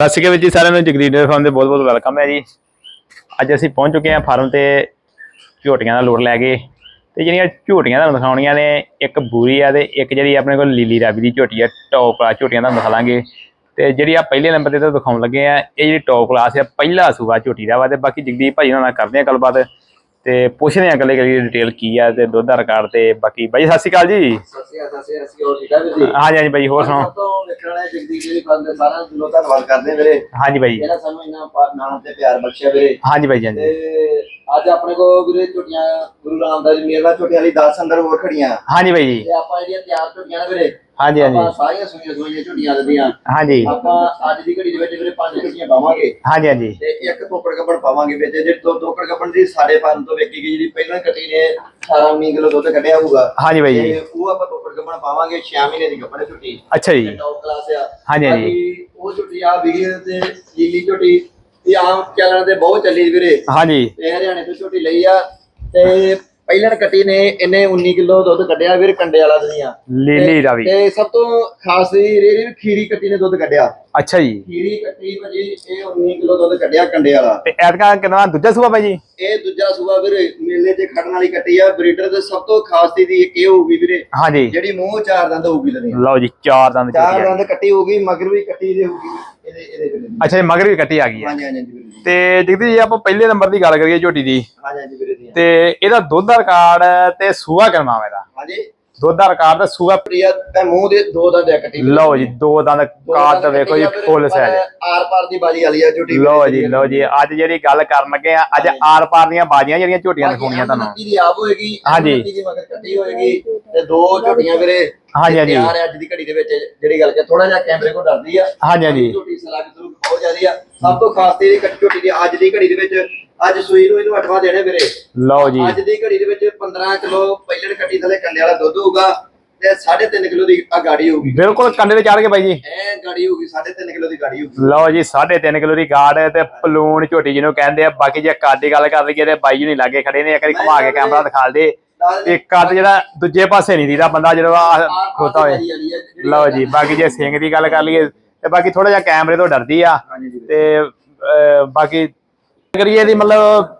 ਸਤਿ ਸ਼੍ਰੀ ਅਕਾਲ ਜੀ, ਸਾਰਿਆਂ ਨੂੰ ਜਗਦੀਪ ਡੇਅਰੀ ਫਾਰਮ ਦੇ ਬਹੁਤ ਬਹੁਤ ਵੈਲਕਮ ਹੈ ਜੀ। ਅੱਜ ਅਸੀਂ ਪਹੁੰਚ ਚੁੱਕੇ ਹਾਂ ਫਾਰਮ ਤੇ ਝੋਟੀਆਂ ਦਾ ਲੋਡ ਲੈ ਕੇ ਤੇ ਜਿਹੜੀਆਂ ਝੋਟੀਆਂ ਤੁਹਾਨੂੰ ਦਿਖਾਉਣੀਆਂ ਨੇ, ਇੱਕ ਬੂਰੀ ਆ ਤੇ ਇੱਕ ਜਿਹੜੀ ਆਪਣੇ ਕੋਲ ਲੀਲੀ ਰਾਵੀ ਦੀ ਝੋਟੀ ਆ, ਟੌਪ ਕਲਾਸ ਝੋਟੀਆਂ ਤੁਹਾਨੂੰ ਦਿਖਾ ਲਾਂਗੇ। ਤੇ ਜਿਹੜੀ ਆ ਪਹਿਲੇ ਨੰਬਰ ਤੇ ਤਾਂ ਦਿਖਾਉਣ ਲੱਗੇ ਆ, ਇਹ ਜਿਹੜੀ ਟੌਪ ਕਲਾਸ ਆ, ਪਹਿਲਾ ਸੂਆ ਝੋਟੀ ਦਾ ਵਾ ਤੇ ਬਾਕੀ ਜਗਦੀਪ ਭਾਈ ਨਾਲ ਕਰਦੇ ਆ ਗੱਲਬਾਤ। ਤੇ ਪੁੱਛਦੇ ਆ ਗੱਲੇ ਕਰੀ ਡਿਟੇਲ ਕੀ ਆ ਤੇ ਦੁੱਧ ਦਾ ਰਿਕਾਰਡ ਤੇ ਬਾਕੀ। ਬਾਈ ਸਤਿ ਸ਼੍ਰੀ ਅਕਾਲ ਜੀ। ਸਤਿ ਸ਼੍ਰੀ ਅਕਾਲ ਸਤਿ ਸ਼੍ਰੀ ਅਕਾਲ ਠੀਕ ਠਾਕ ਵੀਰ ਜੀ? ਹਾਂਜੀ ਹਾਂਜੀ ਬਾਈ ਹੋਰ ਸੁਣਾਓ? ਸਭ ਤੋਂ ਵੇਖਣ ਵਾਲੇ ਜਗਦੀਪ ਜੀ ਦਿਲੋਂ ਧੰਨਵਾਦ ਕਰਦੇ ਹਾਂਜੀ ਬਾਈ। ਜਿਹੜਾ ਸਾਨੂੰ ਇੰਨਾ ਨਾਮ ਤੇ ਪਿਆਰ ਬਖਸ਼ਿਆ ਵੀਰੇ। ਹਾਂਜੀ ਬਾਈ ਜੀ ਹਾਂਜੀ। ਤੇ ਅੱਜ ਆਪਣੇ ਕੋ ਵੀਰੇ ਝੋਟੀਆਂ ਗੁਰੂ ਰਾਮਦਾਸ ਜੀ ਮੇਰਾ ਝੋਟੀਆਂ ਲਈ 10 ਅੰਦਰ ਹੋਰ ਖੜੀਆਂ ਹਾਂਜੀ ਬਾਈ ਜੀ। ਤੇ ਆਪਾਂ ਜਿਹੜੀਆਂ ਤਿਆਰ ਝੋਟੀਆਂ ਨਾ ਵੀਰੇ ਹਾਂਜੀ ਹਾਂਜੀ। ਆਪਾਂ ਸਾਰੀਆਂ ਸੁਣੀਆਂ ਸੁਣੀਆਂ ਝੋਟੀਆਂ ਲੱਦੀਆਂ। ਹਾਂਜੀ। ਆਪਾਂ ਅੱਜ ਦੀ ਘੜੀ ਦੇ ਵਿੱਚ ਵੀਰੇ ਪੰਜ ਝੋਟੀਆਂ ਪਾਵਾਂਗੇ। ਹਾਂਜੀ ਹਾਂਜੀ। ਤੇ ਇੱਕ ਟੋਕੜ ਕੱਪੜ ਪਾਵਾਂਗੇ ਵਿੱਚ। ਜਿਹੜੇ ਦੋ ਟੋਕੜ ਕੱਪੜ ਦੀ ਸਾਡੇ ਫਾਰਮ ਤੋਂ ਵੇਖੀ ਗਈ ਜਿਹੜੀ ਪਹਿਲਾਂ ਕੱਟੀ ਨੇ 18 19 ਕਿਲੋ ਦੁੱਧ ਕੱਢਿਆ ਹੋਊਗਾ। ਹਾਂਜੀ ਬਾਈ ਜੀ। ਉਹ ਆਪਾਂ ਟੋਕੜ ਕੱਪੜ ਪਾਵਾਂਗੇ 6 ਮਹੀਨੇ ਦੀ ਕੱਪੜ ਝੋਟੀ ਅੱਛਾ ਜੀ। ਟੌਪ ਕਲਾਸ ਆ। ਹਾਂਜੀ, ਹਾਂਜੀ। ਉਹ ਝੁੱਟੀ ਆ ਵੀਡੀਓ ਤੇ ਲੀਲੀ ਝੁੱਟੀ ਇਹ ਆਮ ਚੈਨਲ ਤੇ ਬਹੁਤ ਚੱਲੀ ਵੀਰੇ। ਹਾਂਜੀ। ਤੇ ਹਰਿਆਣੇ ਤੋਂ ਝੁੱਟੀ ਲਈ ਆ। ਤੇ ਪਹਿਲਾਂ ਕੱਟੀ ਨੇ ਇਹਨੇ 19 ਕਿਲੋ ਦੁੱਧ ਕੱਢਿਆ ਵੀਰ ਕੰਡੇ ਵਾਲਾ ਦੀਆਂ ਲੀਲੀ ਰਾਵੀ ਤੇ ਸਭ ਤੋਂ ਖਾਸ ਇਹ ਰਹੀ ਵੀ ਖੀਰੀ ਕੱਟੀ ਨੇ ਦੁੱਧ ਕੱਢਿਆ। ਅੱਛਾ ਜੀ। ਖੀਰੀ ਕੱਟੀ ਭਾਜੀ ਇਹ 19 ਕਿਲੋ ਦੁੱਧ ਕੱਢਿਆ ਕੰਡੇ ਵਾਲਾ ਤੇ ਐਤਕਾਂ ਕਿੰਨਾ ਦੂਜਾ ਸੂਆ ਜੀ ਇਹ ਦੂਜਾ ਸੂਆ ਵੀਰੇ ਮੇਲੇ ਤੇ ਖੜਨ ਵਾਲੀ ਕੱਟੀ ਆ। ਬਰੀਡਰ ਦੇ ਸਭ ਤੋਂ ਖਾਸ ਚੀਜ਼ ਇੱਕ ਇਹ ਹੋਊਗੀ ਵੀਰੇ ਹਾਂਜੀ। ਜਿਹੜੀ ਮੂੰਹ ਚਾਰ ਦੰਦ ਹੋਊਗੀ ਲਦੀਆਂ ਲਓ ਜੀ ਚਾਰ ਦੰਦ ਚਾਰ ਦੰਦ ਕੱਟੀ ਹੋਊਗੀ ਮਗਰ ਵੀ ਕੱਟੀ ਦੇ ਹੋਊਗੀ ਇਹਦੇ ਇਹਦੇ ਵੀਰੇ ਅੱਛਾ ਜੀ ਮਗਰ ਵੀ ਕੱਟੀ ਆ ਗਈ ਹੈ ਹਾਂਜੀ ਹਾਂਜੀ ਵੀਰੇ। ਤੇ ਜਗਦੀ ਜੀ ਆਪਾਂ ਪਹਿਲੇ ਨੰਬਰ ਦੀ ਗੱਲ ਕਰੀਏ ਝੋਟੀ ਦੀ। ਹਾਂਜੀ ਹਾਂਜੀ ਵੀਰੇ ਤੇ ਇਹਦਾ ਦੁੱਧ ਦਾ ਰਿਕਾਰਡ ਤੇ ਸੂਆ ਕਰਨਾ ਇਹਦਾ? ਹਾਂਜੀ। ਦੁੱਧ ਦਾ ਰਿਕਾਰਡ ਤੇ ਸੂਆ ਪ੍ਰਿਆ ਤੇ ਮੂੰਹ ਦੇ ਦੋ ਦੰਦ ਆ ਕੱਟੀ ਲਓ ਜੀ ਦੋ ਦੰਦ ਤੇ ਵੇਖੋ ਜੀ ਫੁੱਲ ਸਾਈਜ਼ ਆਰ ਪਾਰ ਦੀ ਬਾਜੀ ਵਾਲੀ ਆ ਝੋਟੀ ਲਓ ਜੀ ਲਓ ਜੀ ਅੱਜ ਜਿਹੜੀ ਗੱਲ ਕਰਨ ਲੱਗੇ ਆ ਅੱਜ ਆਰ ਪਾਰ ਦੀਆਂ ਬਾਜੀਆਂ ਜਿਹੜੀਆਂ ਝੋਟੀਆਂ ਦਿਖਾਉਣੀਆਂ ਤੁਹਾਨੂੰ। ਕੱਟੀ ਦੀ ਆਪ ਹੋਏਗੀ ਹਾਂਜੀ। ਕੱਟੀ ਦੀ ਮਗਰ ਕੱਟੀ ਹੋਏਗੀ ਤੇ ਦੋ ਝੋਟੀਆਂ ਵੀਰੇ ਹਾਂਜੀ, ਹਾਂਜੀ। ਆ ਅੱਜ ਦੀ ਘੜੀ ਦੇ ਵਿੱਚ ਜਿਹੜੀ ਗੱਲ ਕਿ ਥੋੜਾ ਜਿਹਾ ਕੈਮਰੇ ਕੋ ਡਰਦੀ ਆ। ਹਾਂਜੀ ਹਾਂਜੀ। ਝੋਟੀ ਸਲਾਕ ਸਲੂਕ ਬਹੁਤ ਜ਼ਿਆਦੀ ਆ। ਸਭ ਤੋਂ ਖਾਸ ਤੇ ਇਹ ਕੱਟੀ ਝੋਟੀ ਦੀ ਅੱਜ ਦੀ ਘੜੀ ਦੇ ਵਿੱਚ ਅੱਜ ਸੂਈ ਨੂੰ ਇਹਨੂੰ ਅਠਵਾ ਦੇਣੇ ਵੀਰੇ। ਲਓ ਜੀ। ਅੱਜ ਦੀ ਘੜੀ ਦੇ ਵਿੱਚ 15 ਕਿਲੋ ਪਹਿਲਣ ਕੱਟੀ ਥਲੇ ਕੰਡੇ ਵਾਲਾ ਦੁੱਧ ਹੋਊਗਾ ਤੇ 3.5 ਕਿਲੋ ਦੀ ਆ ਗਾੜੀ ਹੋਊਗੀ। ਬਿਲਕੁਲ ਕੰਡੇ ਤੇ ਚੜ ਕੇ ਬਾਈ ਜੀ। ਐ ਗਾੜੀ ਹੋਊਗੀ 3.5 ਕਿਲੋ ਦੀ ਗਾੜੀ ਹੋਊਗੀ। ਲਓ ਜੀ 3.5 ਕਿਲੋ ਦੀ ਗਾੜ ਤੇ ਪਲੂਣ ਝੋਟੀ ਜਿਹਨੂੰ ਕਹਿੰਦੇ ਆ। ਬਾਕੀ ਜੇ ਕੱਦ ਦੀ ਗੱਲ ਕਰ ਲਈਏ ਤੇ ਬਾਈ ਜੀ ਨਹੀਂ ਲਾਗੇ ਖੜੇ ਨੇ ਇੱਕ ਵਾਰੀ ਘੁਮਾ ਕੇ ਕੈਮਰਾ ਦਿਖਾ ਦੇ। ਤੇ ਕੱਦ ਜਿਹੜਾ ਦੂਜੇ ਪਾਸੇ ਨਹੀਂ ਦੀਦਾ ਬੰਦਾ ਜਦੋਂ ਖੋਤਾ ਹੋਏ। ਲਓ ਜੀ ਬਾਕੀ ਜੇ ਸਿੰਘ ਦੀ ਗੱਲ ਕਰ ਲਈਏ ਤੇ ਬਾਕੀ ਥੋੜਾ ਜਿਹਾ ਕੈਮਰੇ ਤੋਂ ਡਰਦੀ ਆ। ਤੇ ਬਾਕੀ ਕਰੀਏ ਦੀ ਮਤਲਬ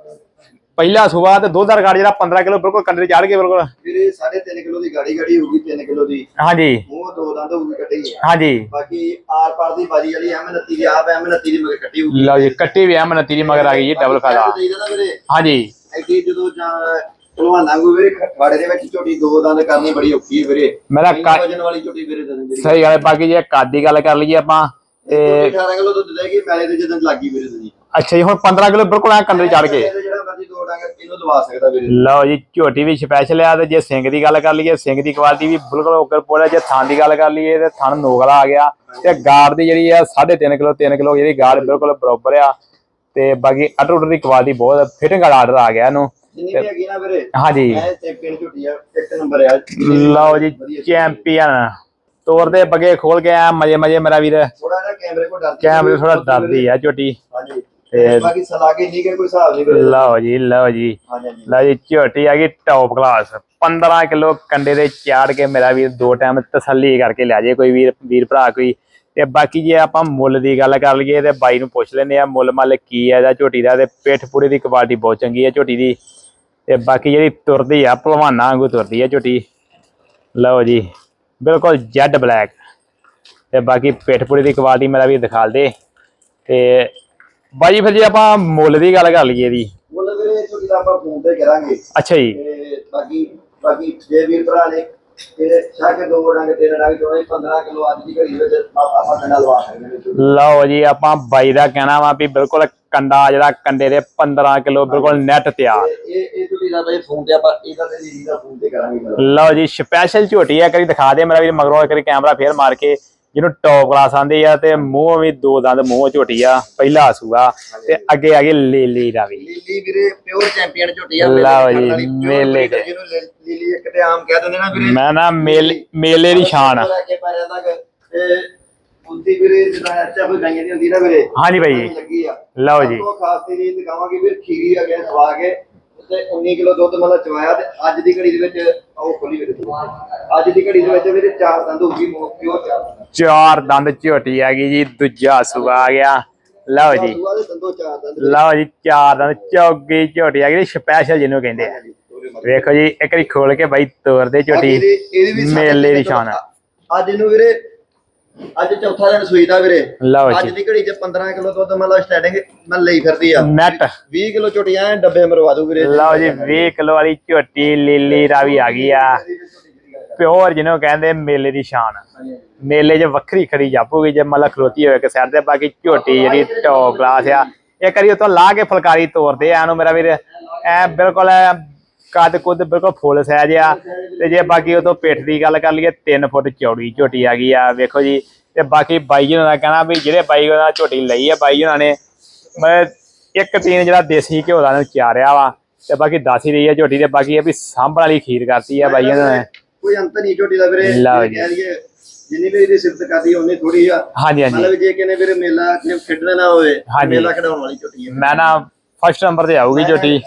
ਪਹਿਲਾ ਸੂਬਾ ਤੇ ਦੁੱਧ ਦਾ ਰਿਕਾਰਡ ਜਿਹੜਾ 15 ਕਿਲੋ ਬਿਲਕੁਲ ਕੰਡੇ ਚੜ ਕੇ ਬਿਲਕੁਲ। ਵੀਰੇ 3.5 ਕਿਲੋ ਦੀ ਗਾੜੀ ਗਾੜੀ ਹੋਊਗੀ 3 ਕਿਲੋ ਦੀ। ਹਾਂਜੀ। ਮੂੰਹ ਦੋ ਦੰਦ ਹੋਊਗੀ ਕੱਟੀ ਹਾਂਜੀ। ਬਾਕੀ ਆਰ ਪਾਰ ਦੀ ਬਾਜੀ ਵਾਲੀ ਐਮ 29 ਦੀ ਆਪ ਐਮ 29 ਦੀ ਮਗਰ ਕੱਟੀ ਹੋਊਗੀ। ਲਓ ਜੀ ਕੱਟੀ ਵੀ ਆ ਮਨਤੀ ਦੀ ਮਗਰ ਆ ਗਈ ਜੀ ਡਬਲ ਫਾਇਦਾ। ਦੇਈਦਾ ਨਾ ਵੀਰੇ ਹਾਂਜੀ। ਐਡੀ ਜਦੋਂ ਜਾਂ ਪਹਿਲਵਾਨਾਂ ਨੂੰ ਵੀਰੇ ਖਵਾੜੇ ਦੇ ਵਿੱਚ ਝੋਟੀ ਦੋ ਦੰਦ ਕਰਨੀ ਬੜੀ ਔਖੀ ਹੈ ਵੀਰੇ। ਮੇਰਾ ਇੰਨੇ ਕੱਦ- ਵਜਨ ਵਾਲੀ ਝੋਟੀ ਵੀਰੇ ਦੰਦ ਜਿਹੜੀ। ਸਹੀ ਗੱਲ ਬਾਕੀ ਜੇ ਕੱਦ ਗੱਲ ਕਰ ਲਈਏ ਆਪਾਂ ਤੇ 18 ਕਿਲੋ ਦੁੱਧ ਦੇਗੀ ਪਹਿਲੇ ਤੇ ਜਦੋਂ ਲੱਗੀ ਵੀਰੇ ਤੁਸੀਂ ਅੱਛਾ ਜੀ ਹੁਣ 15 ਕਿਲੋ ਬਿਲਕੁਲ ਆ ਕੰਡੇ ਚੜ ਕੇ ਜਿਹੜਾ ਮਰਜ਼ੀ ਦੋ ਡੰਗ ਇਹਨੂੰ ਲਵਾ ਸਕਦਾ ਵੀਰੇ? ਲਓ ਜੀ ਝੋਟੀ ਵੀ ਸਪੈਸ਼ਲ ਆ ਤੇ ਜੇ ਸਿੰਘ ਦੀ ਗੱਲ ਕਰ ਲਈਏ ਸਿੰਘ ਦੀ ਕੁਆਲਿਟੀ ਵੀ ਬਿਲਕੁਲ ਓਕਰ ਪੋੜਾ ਜੇ ਥਣ ਦੀ ਗੱਲ ਕਰ ਲਈਏ ਤੇ ਥਣ ਨੋਗਲਾ ਆ ਗਿਆ। ਤੇ ਗਾਰਡ ਦੀ ਜਿਹੜੀ ਆ 3.5 ਕਿਲੋ 3 ਕਿਲੋ ਜਿਹੜੀ ਗਾਰਡ ਬਿਲਕੁਲ ਬਰਾਬਰ ਆ। ਤੇ ਬਾਕੀ ਅਟਰ ਉਟਰ ਦੀ ਕੁਆਲਿਟੀ ਬਹੁਤ ਫਿਟਿੰਗ ਵਾਲਾ ਆਰਡਰ ਆ ਗਿਆ ਇਹਨੂੰ। ਹਾਂਜੀ। ਲਓ ਜੀ ਚੈਂਪੀਅਨ ਤੋਰ ਦੇ ਬਗੇ ਖੋਲ ਕੇ ਆ ਮਜੇ ਮਜੇ ਮੇਰਾ ਵੀਰ। ਥੋੜਾ ਜਿਹਾ ਕੈਮਰੇ ਕੋ ਡਰਦੀ ਕੈਮਰੇ ਥੋੜਾ ਡਰਦੀ ਆ ਝੋਟੀ। ਹਾਂਜੀ। ਤੇ- ਬਾਕੀ ਸਲਾਗੇ ਨਹੀਂ ਕਿ ਕੋਈ ਹਿਸਾਬ ਨਹੀਂ ਵੀਰੇ ਲਓ ਜੀ ਲਓ ਜੀ। ਲਓ ਜੀ ਝੋਟੀ ਆ ਗਈ ਟੌਪ ਕਲਾਸ 15 ਕਿਲੋ ਕੰਡੇ ਦੇ ਚਾੜ ਕੇ ਮੇਰਾ ਵੀਰ ਦੋ ਟਾਈਮ ਤਸੱਲੀ ਕਰਕੇ ਲੈ ਜੇ ਕੋਈ ਵੀਰ ਵੀਰ ਭਰਾ ਕੋਈ। ਤੇ ਬਾਕੀ ਜੇ ਆਪਾਂ ਮੁੱਲ ਦੀ ਗੱਲ ਕਰ ਲਈਏ ਤੇ ਬਾਈ ਨੂੰ ਪੁੱਛ ਲੈਂਦੇ ਆ ਮੁੱਲ ਮੱਲ ਕੀ ਹੈ ਇਹਦਾ ਝੋਟੀ ਦਾ ਤੇ ਪਿੱਠ ਪੂੜੇ ਦੀ ਕੁਆਲਿਟੀ ਬਹੁਤ ਚੰਗੀ ਹੈ ਝੋਟੀ ਦੀ। ਤੇ ਬਾਕੀ ਜਿਹੜੀ ਤੁਰਦੀ ਆ ਭਲਵਾਨਾਂ ਵਾਂਗੂ ਤੁਰਦੀ ਆ ਝੋਟੀ। ਲਓ ਜੀ ਬਿਲਕੁਲ ਜੈਡ ਬਲੈਕ ਤੇ ਬਾਕੀ ਪਿੱਠ ਪੂੜੇ ਦੀ ਕੁਆਲਿਟੀ ਮੇਰਾ ਵੀਰ ਦਿਖਾ ਦੇ। ਤੇ ਬਾਈ ਫਿਰ ਜੇ ਆਪਾਂ ਮੁੱਲ ਦੀ ਗੱਲ ਕਰ ਲਈਏ ਇਹਦੀ। ਮੁੱਲ ਵੀਰੇ ਦਾ ਆਪਾਂ ਫੋਨ ਤੇ ਕਰਾਂਗੇ। ਅੱਛਾ ਜੀ। ਤੇ ਬਾਕੀ ਬਾਕੀ ਜੇ ਵੀਰ ਭਰਾ ਨੇ ਇਹ ਛਾਕੇ ਦੋ ਡੰਗ ਤਿੰਨ ਡੰਗ ਚੋਣੇ 15 ਕਿਲੋ ਅੱਜ ਦੀ ਘੜੀ ਵਿੱਚ ਆਪਾਂ ਆਪਾਂ ਕੰਡਾ ਲਵਾ ਸਕਦੇ ਨੇ ਝੋਟੀ। ਲਓ ਜੀ ਆਪਾਂ ਬਾਈ ਦਾ ਕਹਿਣਾ ਵਾ ਵੀ ਬਿਲਕੁਲ ਕੰਡਾ ਜਿਹੜਾ ਕੰਡੇ ਦੇ 15 ਕਿਲੋ ਬਿਲਕੁਲ ਨੈਟ ਤਿਆਰ। ਤੇ ਇਹ ਇਹ ਝੋਟੀ ਦਾ ਬਈ ਫੋਨ ਤੇ ਆਪਾਂ ਇਹਦਾ ਤੇ ਲੀਲੀ ਦਾ ਫੋਨ ਤੇ ਕਰਾਂਗੇ। ਗੱਲ। ਲਓ ਜੀ ਸਪੈਸ਼ਲ ਝੋਟੀ ਆ ਕਰੀ ਦਿਖਾ ਦੇ ਮੇਰਾ ਵੀ ਮਗਰੋਂ ਇੱਕ ਵਾਰੀ ਕੈਮਰਾ ਫੇਰ ਮਾਰ ਕੇ ਜਿਹਨੂੰ ਟੌਪ ਕਲਾਸ ਆਂਦੇ ਆ ਤੇ ਮੂੰਹ ਵੀ ਦੋ ਦੰਦ ਮੂੰਹ ਝੋਟੀ ਆ ਪਹਿਲਾ ਸੂਆ ਤੇ ਅੱਗੇ ਆ ਗਈ ਲੀਲੀ ਰਾਵੀ। ਲੀਲੀ ਵੀਰੇ ਪਿਓਰ ਚੈਂਪੀਅਨ ਝੋਟੀ ਆ ਲਓ ਜੀ, ਦੀ। ਮੇਲੇ ਲੀ- ਲੀਲੀ ਇੱਕ ਤੇ ਆਮ ਕਹਿ ਦਿੰਦੇ ਨਾ ਵੀਰੇ। ਮੈਂ ਨਾ ਮੇਲੇ ਮੇਲੇ ਦੀ ਸ਼ਾਨ ਆ। ਉਲਟੀ ਵੀਰੇ ਕੋਈ ਗਾਈਆਂ ਦੀ ਹੁੰਦੀ ਨਾ ਵੀਰੇ। ਹਾਂਜੀ ਲਓ ਜੀ। ਸਭ ਤੋਂ ਖਾਸ ਤੇ ਇਹ ਦਿਖਾਵਾਂਗੇ ਵੀਰ ਖੀਰੀ ਆ ਗਿਆ ਸਵਾ ਕੇ ਤੇ 19 ਕਿਲੋ ਦੁੱਧ ਮਤਲਬ ਚਵਾਇਆ ਤੇ ਅੱਜ ਦੀ ਘੜੀ ਦੇ ਵਿੱਚ ਉਹ ਖੋਲੀ ਵੀਰੇ ਅੱਜ ਦੀ ਘੜੀ ਦੇ ਵਿੱਚ ਵੀਰੇ ਚਾਰ ਦੰਦ ਹੋਊਗੀ ਪਿਓਰ ਚਾਰ ਦੰਦ। ਚਾਰ ਦੰਦ ਝੋਟੀ ਆ ਗਈ ਜੀ ਦੂਜਾ ਸੂਆ ਆ ਗਿਆ। ਲਓ ਜੀ। ਲਓ ਜੀ ਚਾਰ ਦੰਦ ਚੌਗੀ ਝੋਟੀ ਆ ਗਈ ਸਪੈਸ਼ਲ ਜਿਹਨੂੰ ਕਹਿੰਦੇ ਆ। ਵੇਖੋ ਜੀ ਇੱਕ ਵਾਰੀ ਖੋਲ ਕੇ ਬਾਈ ਤੋਰ ਦੇ ਝੋਟੀ ਮੇਲੇ ਦੀ ਸ਼ਾਨ ਆ। ਅੱਜ ਇਹਨੂੰ ਵੀਰੇ ਅੱਜ ਚੌਥਾ ਦਿਨ ਸੂਈ ਦਾ ਵੀਰੇ। ਲਓ ਅੱਜ ਦੀ ਘੜੀ 'ਚ 15 ਕਿਲੋ ਦੁੱਧ ਮਤਲਬ ਸਟੈਂਡਿੰਗ ਮੈਂ ਲਈ ਫਿਰਦੀ ਆ। ਨੈਟ 20 ਕਿਲੋ ਝੋਟੀਆਂ ਐਂ ਡੱਬੇ ਮਰਵਾ ਦੂ ਵੀਰੇ। ਲਓ ਜੀ 20 ਕਿਲੋ ਵਾਲੀ ਝੋਟੀ ਲੀਲੀ ਰਾਵੀ ਆ ਗਈ ਆ। ਪਿਓਰ ਜਿਹਨੂੰ ਕਹਿੰਦੇ ਮੇਲੇ ਦੀ ਸ਼ਾਨ। ਮੇਲੇ 'ਚ ਵੱਖਰੀ ਖੜੀ ਜਾਪੂਗੀ ਜੇ ਮਤਲਬ ਖਲੋਤੀ ਹੋਵੇ ਇੱਕ ਸਾਈਡ ਤੇ ਬਾਕੀ ਝੋਟੀ ਜਿਹੜੀ ਟੌਪ ਕਲਾਸ ਆ। ਇਹ ਕਰੀ ਉਤੋਂ ਲਾ ਕੇ ਫੁਲਕਾਰੀ ਤੋਰਦੇ ਆ ਇਹਨੂੰ ਮੇਰਾ ਵੀਰ। ਐ ਬਿਲਕੁਲ ਕੱਦ ਕੁੱਦ ਬਿਲਕੁਲ ਫੁੱਲ ਸਾਈਜ਼ ਆ। ਤੇ ਜੇ ਬਾਕੀ ਉਤੋਂ ਪਿੱਠ ਦੀ ਗੱਲ ਕਰ ਲਈਏ 3 ਫੁੱਟ ਚੌੜੀ ਝੋਟੀ ਆ ਗਈ ਆ। ਵੇਖੋ ਜੀ ਤੇ ਬਾਕੀ ਬਾਈ ਜੀ ਦਾ ਕਹਿਣਾ ਵੀ ਜਿਹੜੇ ਬਾਈ ਉਹਨਾਂ ਝੋਟੀ ਲਈ ਆ ਬਾਈ ਜੀ ਨੇ ਮੈਂ ਇੱਕ ਟੀਨ ਜਿਹੜਾ ਦੇਸੀ ਘਿਓ ਦਾ ਨੂੰ ਚਾਰਿਆ ਵਾ ਤੇ ਬਾਕੀ ਦੱਸ ਹੀ ਰਹੀ ਆ ਝੋਟੀ ਤੇ ਬਾਕੀ ਇਹ ਵੀ ਸਾਂਭਣ ਵਾਲੀ ਖੀਰ ਕਰਤੀ ਆ ਬਾਈਆਂ ਨੇ। ਕੋਈ ਅੰਤ ਨਹੀਂ ਝੋਟੀ ਦਾ ਵੀਰੇ। ਕਹਿ ਲਈਏ ਜਿੰਨੀ ਵੀ ਇਹਦੀ ਸਿਫਤ ਕਰਦੀ ਉਹਨੇ ਥੋੜੀ ਆ। ਹਾਂਜੀ ਹਾਂਜੀ। ਮਤਲਬ ਜੇ ਕਿਨੇ ਵੀਰੇ ਮੇਲਾ ਜੇ ਖੇਡਣਾ ਨਾ ਹੋਵੇ। ਮੇਲਾ ਖਿਡਾਉਣ ਵਾਲੀ ਝੋਟੀ ਹੈ ਮੈਂ ਨਾ ਫਸਟ ਨੰਬਰ ਤੇ ਆਊਗੀ ਝੋਟੀ।